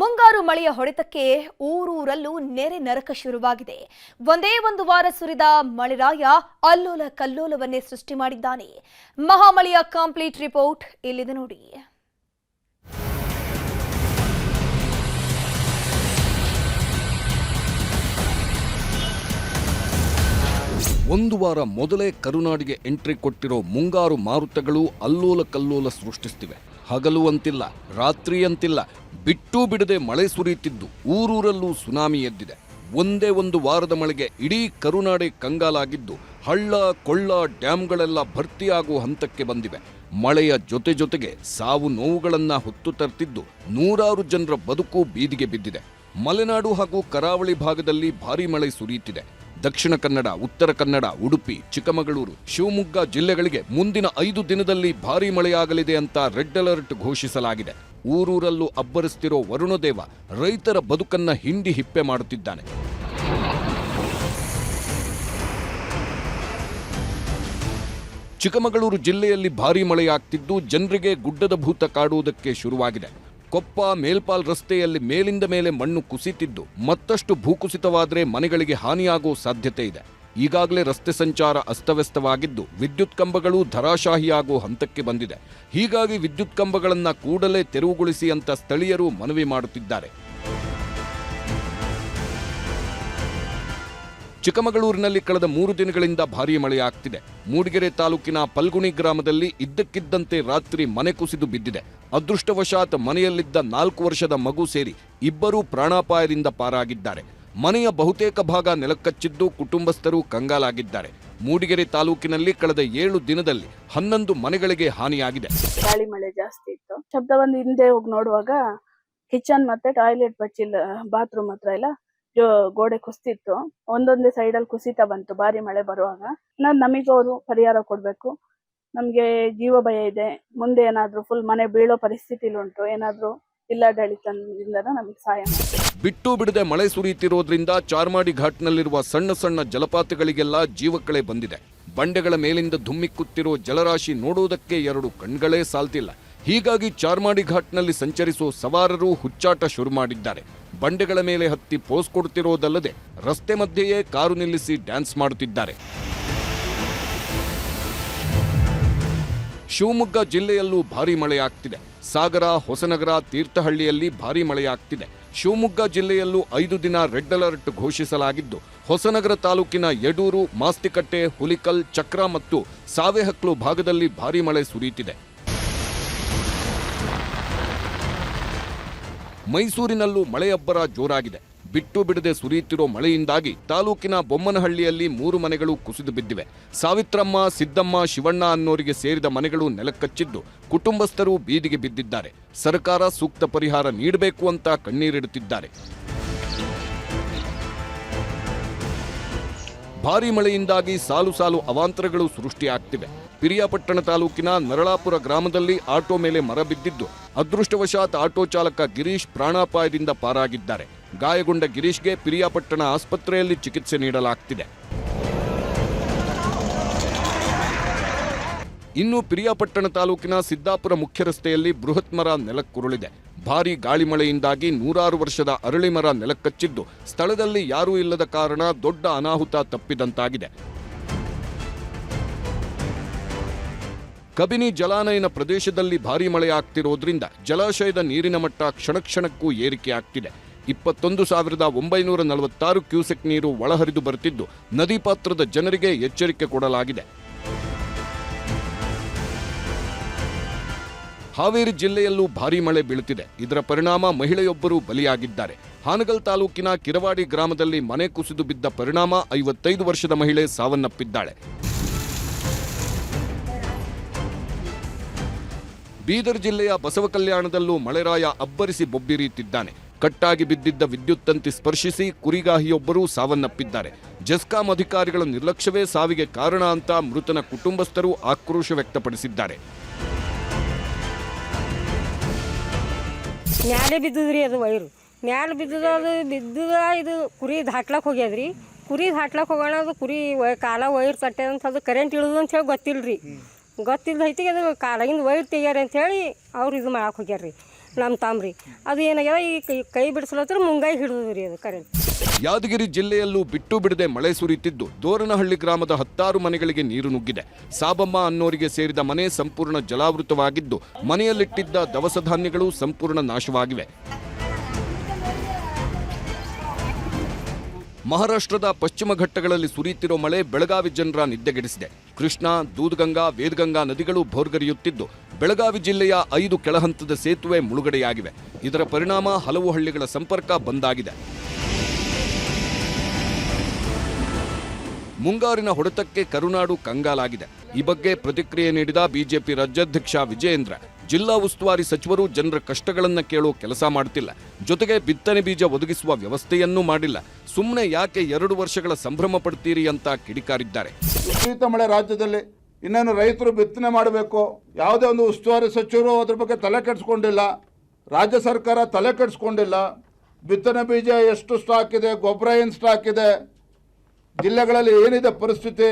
ಮುಂಗಾರು ಮಳೆಯ ಹೊಡೆತಕ್ಕೆ ಊರೂರಲ್ಲೂ ನೆರೆ ನರಕ ಶುರುವಾಗಿದೆ. ಒಂದೇ ಒಂದು ವಾರ ಸುರಿದ ಮಳೆರಾಯ ಅಲ್ಲೋಲ ಕಲ್ಲೋಲವನ್ನೇ ಸೃಷ್ಟಿ ಮಾಡಿದ್ದಾನೆ. ಮಹಾಮಳೆಯ ಕಂಪ್ಲೀಟ್ ರಿಪೋರ್ಟ್ ಇಲ್ಲಿದೆ ನೋಡಿ. ಒಂದು ವಾರ ಮೊದಲೇ ಕರುನಾಡಿಗೆ ಎಂಟ್ರಿ ಕೊಟ್ಟಿರೋ ಮುಂಗಾರು ಮಾರುತಗಳು ಅಲ್ಲೋಲ ಕಲ್ಲೋಲ ಸೃಷ್ಟಿಸ್ತಿವೆ. ಹಗಲು ಅಂತಿಲ್ಲ ರಾತ್ರಿ ಅಂತಿಲ್ಲ ಬಿಟ್ಟು ಬಿಡದೆ ಮಳೆ ಸುರಿಯುತ್ತಿದ್ದು ಊರೂರಲ್ಲೂ ಸುನಾಮಿ ಎದ್ದಿದೆ. ಒಂದೇ ಒಂದು ವಾರದ ಮಳೆಗೆ ಇಡೀ ಕರುನಾಡೆ ಕಂಗಾಲಾಗಿದ್ದು ಹಳ್ಳ, ಕೊಳ್ಳ ಡ್ಯಾಂಗಳೆಲ್ಲ ಭರ್ತಿಯಾಗುವ ಹಂತಕ್ಕೆ ಬಂದಿವೆ. ಮಳೆಯ ಜೊತೆ ಜೊತೆಗೆ ಸಾವು ನೋವುಗಳನ್ನ ಹೊತ್ತು ತರ್ತಿದ್ದು ನೂರಾರು ಜನರ ಬದುಕು ಬೀದಿಗೆ ಬಿದ್ದಿದೆ. ಮಲೆನಾಡು ಹಾಗೂ ಕರಾವಳಿ ಭಾಗದಲ್ಲಿ ಭಾರೀ ಮಳೆ ಸುರಿಯುತ್ತಿದೆ. ದಕ್ಷಿಣ ಕನ್ನಡ, ಉತ್ತರ ಕನ್ನಡ, ಉಡುಪಿ, ಚಿಕ್ಕಮಗಳೂರು, ಶಿವಮೊಗ್ಗ ಜಿಲ್ಲೆಗಳಿಗೆ ಮುಂದಿನ ಐದು ದಿನದಲ್ಲಿ ಭಾರೀ ಮಳೆಯಾಗಲಿದೆ ಅಂತ ರೆಡ್ ಅಲರ್ಟ್ ಘೋಷಿಸಲಾಗಿದೆ. ಊರೂರಲ್ಲೂ ಅಬ್ಬರಿಸ್ತಿರೋ ವರುಣದೇವ ರೈತರ ಬದುಕನ್ನ ಹಿಂಡಿ ಹಿಪ್ಪೆ ಮಾಡುತ್ತಿದ್ದಾನೆ. ಚಿಕ್ಕಮಗಳೂರು ಜಿಲ್ಲೆಯಲ್ಲಿ ಭಾರೀ ಮಳೆಯಾಗ್ತಿದ್ದು ಜನರಿಗೆ ಗುಡ್ಡದ ಭೂತ ಕಾಡುವುದಕ್ಕೆ ಶುರುವಾಗಿದೆ. ಕೊಪ್ಪ ಮೇಲ್ಪಾಲ್ ರಸ್ತೆಯಲ್ಲಿ ಮೇಲಿಂದ ಮೇಲೆ ಮಣ್ಣು ಕುಸಿತಿದ್ದು ಮತ್ತಷ್ಟು ಭೂಕುಸಿತವಾದರೆ ಮನೆಗಳಿಗೆ ಹಾನಿಯಾಗುವ ಸಾಧ್ಯತೆ ಇದೆ. ಈಗಾಗಲೇ ರಸ್ತೆ ಸಂಚಾರ ಅಸ್ತವ್ಯಸ್ತವಾಗಿದ್ದು ವಿದ್ಯುತ್ ಕಂಬಗಳು ಧರಾಶಾಹಿಯಾಗುವ ಹಂತಕ್ಕೆ ಬಂದಿದೆ. ಹೀಗಾಗಿ ವಿದ್ಯುತ್ ಕಂಬಗಳನ್ನು ಕೂಡಲೇ ತೆರವುಗೊಳಿಸಿ ಅಂತ ಸ್ಥಳೀಯರು ಮನವಿ ಮಾಡುತ್ತಿದ್ದಾರೆ. ಚಿಕ್ಕಮಗಳೂರಿನಲ್ಲಿ ಕಳೆದ ಮೂರು ದಿನಗಳಿಂದ ಭಾರೀ ಮಳೆಯಾಗ್ತಿದೆ. ಮೂಡಿಗೆರೆ ತಾಲೂಕಿನ ಪಲ್ಗುಣಿ ಗ್ರಾಮದಲ್ಲಿ ಇದ್ದಕ್ಕಿದ್ದಂತೆ ರಾತ್ರಿ ಮನೆ ಕುಸಿದು ಬಿದ್ದಿದೆ. ಅದೃಷ್ಟವಶಾತ್ ಮನೆಯಲ್ಲಿದ್ದ ನಾಲ್ಕು ವರ್ಷದ ಮಗು ಸೇರಿ ಇಬ್ಬರೂ ಪ್ರಾಣಾಪಾಯದಿಂದ ಪಾರಾಗಿದ್ದಾರೆ. ಮನೆಯ ಬಹುತೇಕ ಭಾಗ ನೆಲಕ್ಕಚ್ಚಿದ್ದು ಕುಟುಂಬಸ್ಥರು ಕಂಗಾಲಾಗಿದ್ದಾರೆ. ಮೂಡಿಗೆರೆ ತಾಲೂಕಿನಲ್ಲಿ ಕಳೆದ ಏಳು ದಿನದಲ್ಲಿ ಹನ್ನೊಂದು ಮನೆಗಳಿಗೆ ಹಾನಿಯಾಗಿದೆ. ಗಾಳಿ ಮಳೆ ಜಾಸ್ತಿ ಇತ್ತು. ಶಬ್ದ ಒಂದು ಹಿಂದೆ ಹೋಗಿ ನೋಡುವಾಗ ಕಿಚನ್ ಮತ್ತೆ ಟಾಯ್ಲೆಟ್ ಬಚ್ಚಿಲ್ ಬಾತ್ರೂಮ್ ಹತ್ರ ಎಲ್ಲ ಗೋಡೆ ಕುಸಿತಿತ್ತು. ಒಂದೊಂದೇ ಸೈಡ್ ಅಲ್ಲಿ ಕುಸಿತ ಬಂತು, ಭಾರಿ ಮಳೆ ಬರುವಾಗ. ನಾನ್ ನಮಗೂ ಅವರು ಪರಿಹಾರ ಕೊಡ್ಬೇಕು. ನಮ್ಗೆ ಜೀವ ಭಯ ಇದೆ. ಮುಂದೆ ಏನಾದ್ರು ಫುಲ್ ಮನೆ ಬೀಳೋ ಪರಿಸ್ಥಿತಿಲಿ ಉಂಟು. ಏನಾದ್ರು ನಮಗೆ ಸಹಾಯ ಬಿಟ್ಟು ಬಿಡದೆ ಮಳೆ ಸುರಿಯುತ್ತಿರೋದ್ರಿಂದ ಚಾರ್ಮಾಡಿ ಘಾಟ್ನಲ್ಲಿರುವ ಸಣ್ಣ ಸಣ್ಣ ಜಲಪಾತಗಳಿಗೆಲ್ಲ ಜೀವಕಳೆ ಬಂದಿದೆ. ಬಂಡೆಗಳ ಮೇಲಿಂದ ಧುಮ್ಮಿಕ್ಕುತ್ತಿರೋ ಜಲರಾಶಿ ನೋಡುವುದಕ್ಕೆ ಎರಡು ಕಣ್ಗಳೇ ಸಾಲ್ತಿಲ್ಲ. ಹೀಗಾಗಿ ಚಾರ್ಮಾಡಿ ಘಾಟ್ನಲ್ಲಿ ಸಂಚರಿಸುವ ಸವಾರರು ಹುಚ್ಚಾಟ ಶುರು ಮಾಡಿದ್ದಾರೆ. ಬಂಡೆಗಳ ಮೇಲೆ ಹತ್ತಿ ಪೋಸ್ ಕೊಡುತ್ತಿರುವುದಲ್ಲದೆ ರಸ್ತೆ ಮಧ್ಯೆಯೇ ಕಾರು ನಿಲ್ಲಿಸಿ ಡ್ಯಾನ್ಸ್ ಮಾಡುತ್ತಿದ್ದಾರೆ. ಶಿವಮೊಗ್ಗ ಜಿಲ್ಲೆಯಲ್ಲೂ ಭಾರಿ ಮಳೆಯಾಗ್ತಿದೆ. ಸಾಗರ, ಹೊಸನಗರ, ತೀರ್ಥಹಳ್ಳಿಯಲ್ಲಿ ಭಾರಿ ಮಳೆಯಾಗ್ತಿದೆ. ಶಿವಮೊಗ್ಗ ಜಿಲ್ಲೆಯಲ್ಲೂ ಐದು ದಿನ ರೆಡ್ ಅಲರ್ಟ್ ಘೋಷಿಸಲಾಗಿದ್ದು, ಹೊಸನಗರ ತಾಲೂಕಿನ ಯಡೂರು, ಮಾಸ್ತಿಕಟ್ಟೆ, ಹುಲಿಕಲ್, ಚಕ್ರ ಮತ್ತು ಸಾವೆಹಕ್ಲು ಭಾಗದಲ್ಲಿ ಭಾರಿ ಮಳೆ ಸುರಿಯುತ್ತಿದೆ. ಮೈಸೂರಿನಲ್ಲೂ ಮಳೆಯಬ್ಬರ ಜೋರಾಗಿದೆ. ಬಿಟ್ಟು ಬಿಡದೆ ಸುರಿಯುತ್ತಿರೋ ಮಳೆಯಿಂದಾಗಿ ತಾಲೂಕಿನ ಬೊಮ್ಮನಹಳ್ಳಿಯಲ್ಲಿ ಮೂರು ಮನೆಗಳು ಕುಸಿದು ಬಿದ್ದಿವೆ. ಸಾವಿತ್ರಮ್ಮ, ಸಿದ್ದಮ್ಮ, ಶಿವಣ್ಣ ಅನ್ನೋರಿಗೆ ಸೇರಿದ ಮನೆಗಳು ನೆಲಕಚ್ಚಿದ್ದು ಕುಟುಂಬಸ್ಥರು ಬೀದಿಗೆ ಬಿದ್ದಿದ್ದಾರೆ. ಸರ್ಕಾರ ಸೂಕ್ತ ಪರಿಹಾರ ನೀಡಬೇಕು ಅಂತ ಕಣ್ಣೀರಿಡುತ್ತಿದ್ದಾರೆ. ಭಾರೀ ಮಳೆಯಿಂದಾಗಿ ಸಾಲು ಸಾಲು ಅವಾಂತರಗಳು ಸೃಷ್ಟಿಯಾಗ್ತಿವೆ. ಪಿರಿಯಾಪಟ್ಟಣ ತಾಲೂಕಿನ ನರಳಾಪುರ ಗ್ರಾಮದಲ್ಲಿ ಆಟೋ ಮೇಲೆ ಮರ ಬಿದ್ದಿದ್ದು, ಅದೃಷ್ಟವಶಾತ್ ಆಟೋ ಚಾಲಕ ಗಿರೀಶ್ ಪ್ರಾಣಾಪಾಯದಿಂದ ಪಾರಾಗಿದ್ದಾರೆ. ಗಾಯಗೊಂಡ ಗಿರೀಶ್ಗೆ ಪಿರಿಯಾಪಟ್ಟಣ ಆಸ್ಪತ್ರೆಯಲ್ಲಿ ಚಿಕಿತ್ಸೆ ನೀಡಲಾಗ್ತಿದೆ. ಇನ್ನು ಪಿರಿಯಾಪಟ್ಟಣ ತಾಲೂಕಿನ ಸಿದ್ದಾಪುರ ಮುಖ್ಯ ರಸ್ತೆಯಲ್ಲಿ ಬೃಹತ್ ಮರ ನೆಲಕ್ಕುರುಳಿದೆ. ಭಾರೀ ಗಾಳಿ ಮಳೆಯಿಂದಾಗಿ ನೂರಾರು ವರ್ಷದ ಅರಳಿ ಮರ ನೆಲಕ್ಕಚ್ಚಿದ್ದು ಸ್ಥಳದಲ್ಲಿ ಯಾರೂ ಇಲ್ಲದ ಕಾರಣ ದೊಡ್ಡ ಅನಾಹುತ ತಪ್ಪಿದಂತಾಗಿದೆ. ಕಬಿನಿ ಜಲಾನಯನ ಪ್ರದೇಶದಲ್ಲಿ ಭಾರಿ ಮಳೆಯಾಗ್ತಿರೋದ್ರಿಂದ ಜಲಾಶಯದ ನೀರಿನ ಮಟ್ಟ ಕ್ಷಣಕ್ಷಣಕ್ಕೂ ಏರಿಕೆಯಾಗ್ತಿದೆ ಇಪ್ಪತ್ತೊಂದು ಸಾವಿರದ ಒಂಬೈನೂರ ನಲವತ್ತಾರು ಕ್ಯೂಸೆಕ್ ನೀರು ಒಳಹರಿದು ಬರುತ್ತಿದ್ದು ನದಿ ಪಾತ್ರದ ಜನರಿಗೆ ಎಚ್ಚರಿಕೆ ಕೊಡಲಾಗಿದೆ. ಹಾವೇರಿ ಜಿಲ್ಲೆಯಲ್ಲೂ ಭಾರಿ ಮಳೆ ಬೀಳುತ್ತಿದೆ ಇದರ ಪರಿಣಾಮ ಮಹಿಳೆಯೊಬ್ಬರು ಬಲಿಯಾಗಿದ್ದಾರೆ. ಹಾನಗಲ್ ತಾಲೂಕಿನ ಕಿರವಾಡಿ ಗ್ರಾಮದಲ್ಲಿ ಮನೆ ಕುಸಿದು ಬಿದ್ದ ಪರಿಣಾಮ ಐವತ್ತೈದು ವರ್ಷದ ಮಹಿಳೆ ಸಾವನ್ನಪ್ಪಿದ್ದಾಳೆ. ಬೀದರ್ ಜಿಲ್ಲೆಯ ಬಸವ ಕಲ್ಯಾಣದಲ್ಲೂ ಮಳೆರಾಯ ಅಬ್ಬರಿಸಿ ಬೊಬ್ಬಿರಿಯುತ್ತಿದ್ದಾನೆ. ಕಟ್ಟಾಗಿ ಬಿದ್ದಿದ್ದ ವಿದ್ಯುತ್ ತಂತಿ ಸ್ಪರ್ಶಿಸಿ ಕುರಿಗಾಹಿಯೊಬ್ಬರು ಸಾವನ್ನಪ್ಪಿದ್ದಾರೆ. ಜೆಸ್ಕಾಂ ಅಧಿಕಾರಿಗಳ ನಿರ್ಲಕ್ಷ್ಯವೇ ಸಾವಿಗೆ ಕಾರಣ ಅಂತ ಮೃತನ ಕುಟುಂಬಸ್ಥರು ಆಕ್ರೋಶ ವ್ಯಕ್ತಪಡಿಸಿದ್ದಾರೆ. ಮ್ಯಾಲೆ ಬಿದ್ದದ್ರಿ ಅದು ವೈರು. ಮ್ಯಾಲೆ ಬಿದ್ದದ ಅದು ಬಿದ್ದದ ಇದು ಕುರಿ ದಾಟ್ಲಕ್ಕೆ ಹೋಗ್ಯದ್ರಿ. ಕುರಿ ಹೋಗೋಣ ಅದು ಕುರಿ ಕಾಲ ವೈರ್ ತಟ್ಟೆ ಅಂತ ಅದು ಕರೆಂಟ್ ಇಳಿದು ಅಂತ ಹೇಳಿ ಗೊತ್ತಿಲ್ಲ ರೀ ಗೊತ್ತಿಲ್ಲ ಐತಿಗೆ ಅದು ಕಾಲಾಗಿಂದ ವೈರ್ ತೆಗ್ಯಾರ ಅಂಥೇಳಿ ಅವ್ರು ಇದು ಮಾಡಕ್ಕೆ ಹೋಗ್ಯಾರ ರೀ ನಮ್ಮ ತಾಮ್ರಿ. ಅದು ಏನಾಗ್ಯದ, ಈ ಕೈ ಬಿಡಿಸ್ಲತ್ರ ಮುಂಗಾಯಿ ಹಿಡಿದು ರೀ ಅದು ಕರೆಂಟ್ ಯಾದಗಿರಿ ಜಿಲ್ಲೆಯಲ್ಲೂ ಬಿಟ್ಟು ಬಿಡದೆ ಮಳೆ ಸುರಿತಿದ್ದು ದೋರನಹಳ್ಳಿ ಗ್ರಾಮದ ಹತ್ತಾರು ಮನೆಗಳಿಗೆ ನೀರು ನುಗ್ಗಿದೆ. ಸಾಬಮ್ಮ ಅನ್ನೋರಿಗೆ ಸೇರಿದ ಮನೆ ಸಂಪೂರ್ಣ ಜಲಾವೃತವಾಗಿದ್ದು, ಮನೆಯಲ್ಲಿಟ್ಟಿದ್ದ ದವಸ ಧಾನ್ಯಗಳು ಸಂಪೂರ್ಣ ನಾಶವಾಗಿವೆ. ಮಹಾರಾಷ್ಟ್ರದ ಪಶ್ಚಿಮ ಘಟ್ಟಗಳಲ್ಲಿ ಸುರಿಯುತ್ತಿರೋ ಮಳೆ ಬೆಳಗಾವಿ ಜನರ ನಿದ್ದೆಗೆಡಿಸಿದೆ. ಕೃಷ್ಣ, ದೂದ್ಗಂಗಾ, ವೇದಗಂಗಾ ನದಿಗಳು ಭೋರ್ಗರಿಯುತ್ತಿದ್ದು, ಬೆಳಗಾವಿ ಜಿಲ್ಲೆಯ ಐದು ಕೆಳಹಂತದ ಸೇತುವೆ ಮುಳುಗಡೆಯಾಗಿವೆ. ಇದರ ಪರಿಣಾಮ ಹಲವು ಹಳ್ಳಿಗಳ ಸಂಪರ್ಕ ಬಂದಾಗಿದೆ. ಮುಂಗಾರಿನ ಹೊಡೆತಕ್ಕೆ ಕರುನಾಡು ಕಂಗಾಲಾಗಿದೆ. ಈ ಬಗ್ಗೆ ಪ್ರತಿಕ್ರಿಯೆ ನೀಡಿದ ಬಿಜೆಪಿ ರಾಜ್ಯಾಧ್ಯಕ್ಷ ವಿಜಯೇಂದ್ರ. ಜಿಲ್ಲಾ ಉಸ್ತುವಾರಿ ಸಚಿವರು ಜನರ ಕಷ್ಟಗಳನ್ನು ಕೇಳೋ ಕೆಲಸ ಮಾಡುತ್ತಿಲ್ಲ ಜೊತೆಗೆ ಬಿತ್ತನೆ ಬೀಜ ಒದಗಿಸುವ ವ್ಯವಸ್ಥೆಯನ್ನೂ ಮಾಡಿಲ್ಲ. ಸುಮ್ಮನೆ ಯಾಕೆ ಎರಡು ವರ್ಷಗಳ ಸಂಭ್ರಮ ಪಡ್ತೀರಿ ಅಂತ ಕಿಡಿಕಾರಿದ್ದಾರೆ. ಮಳೆ ರಾಜ್ಯದಲ್ಲಿ ಇನ್ನೇನು ರೈತರು ಬಿತ್ತನೆ ಮಾಡಬೇಕು? ಯಾವುದೇ ಒಂದು ಉಸ್ತುವಾರಿ ಸಚಿವರು ಅದ್ರ ಬಗ್ಗೆ ತಲೆ ಕೆಡಿಸ್ಕೊಂಡಿಲ್ಲ. ರಾಜ್ಯ ಸರ್ಕಾರ ತಲೆ ಕೆಡಿಸ್ಕೊಂಡಿಲ್ಲ. ಬಿತ್ತನೆ ಬೀಜ ಎಷ್ಟು ಸ್ಟಾಕ್ ಇದೆ, ಗೊಬ್ಬರ ಏನು ಸ್ಟಾಕ್ ಇದೆ, ಜಿಲ್ಲೆಗಳಲ್ಲಿ ಏನಿದೆ ಪರಿಸ್ಥಿತಿ?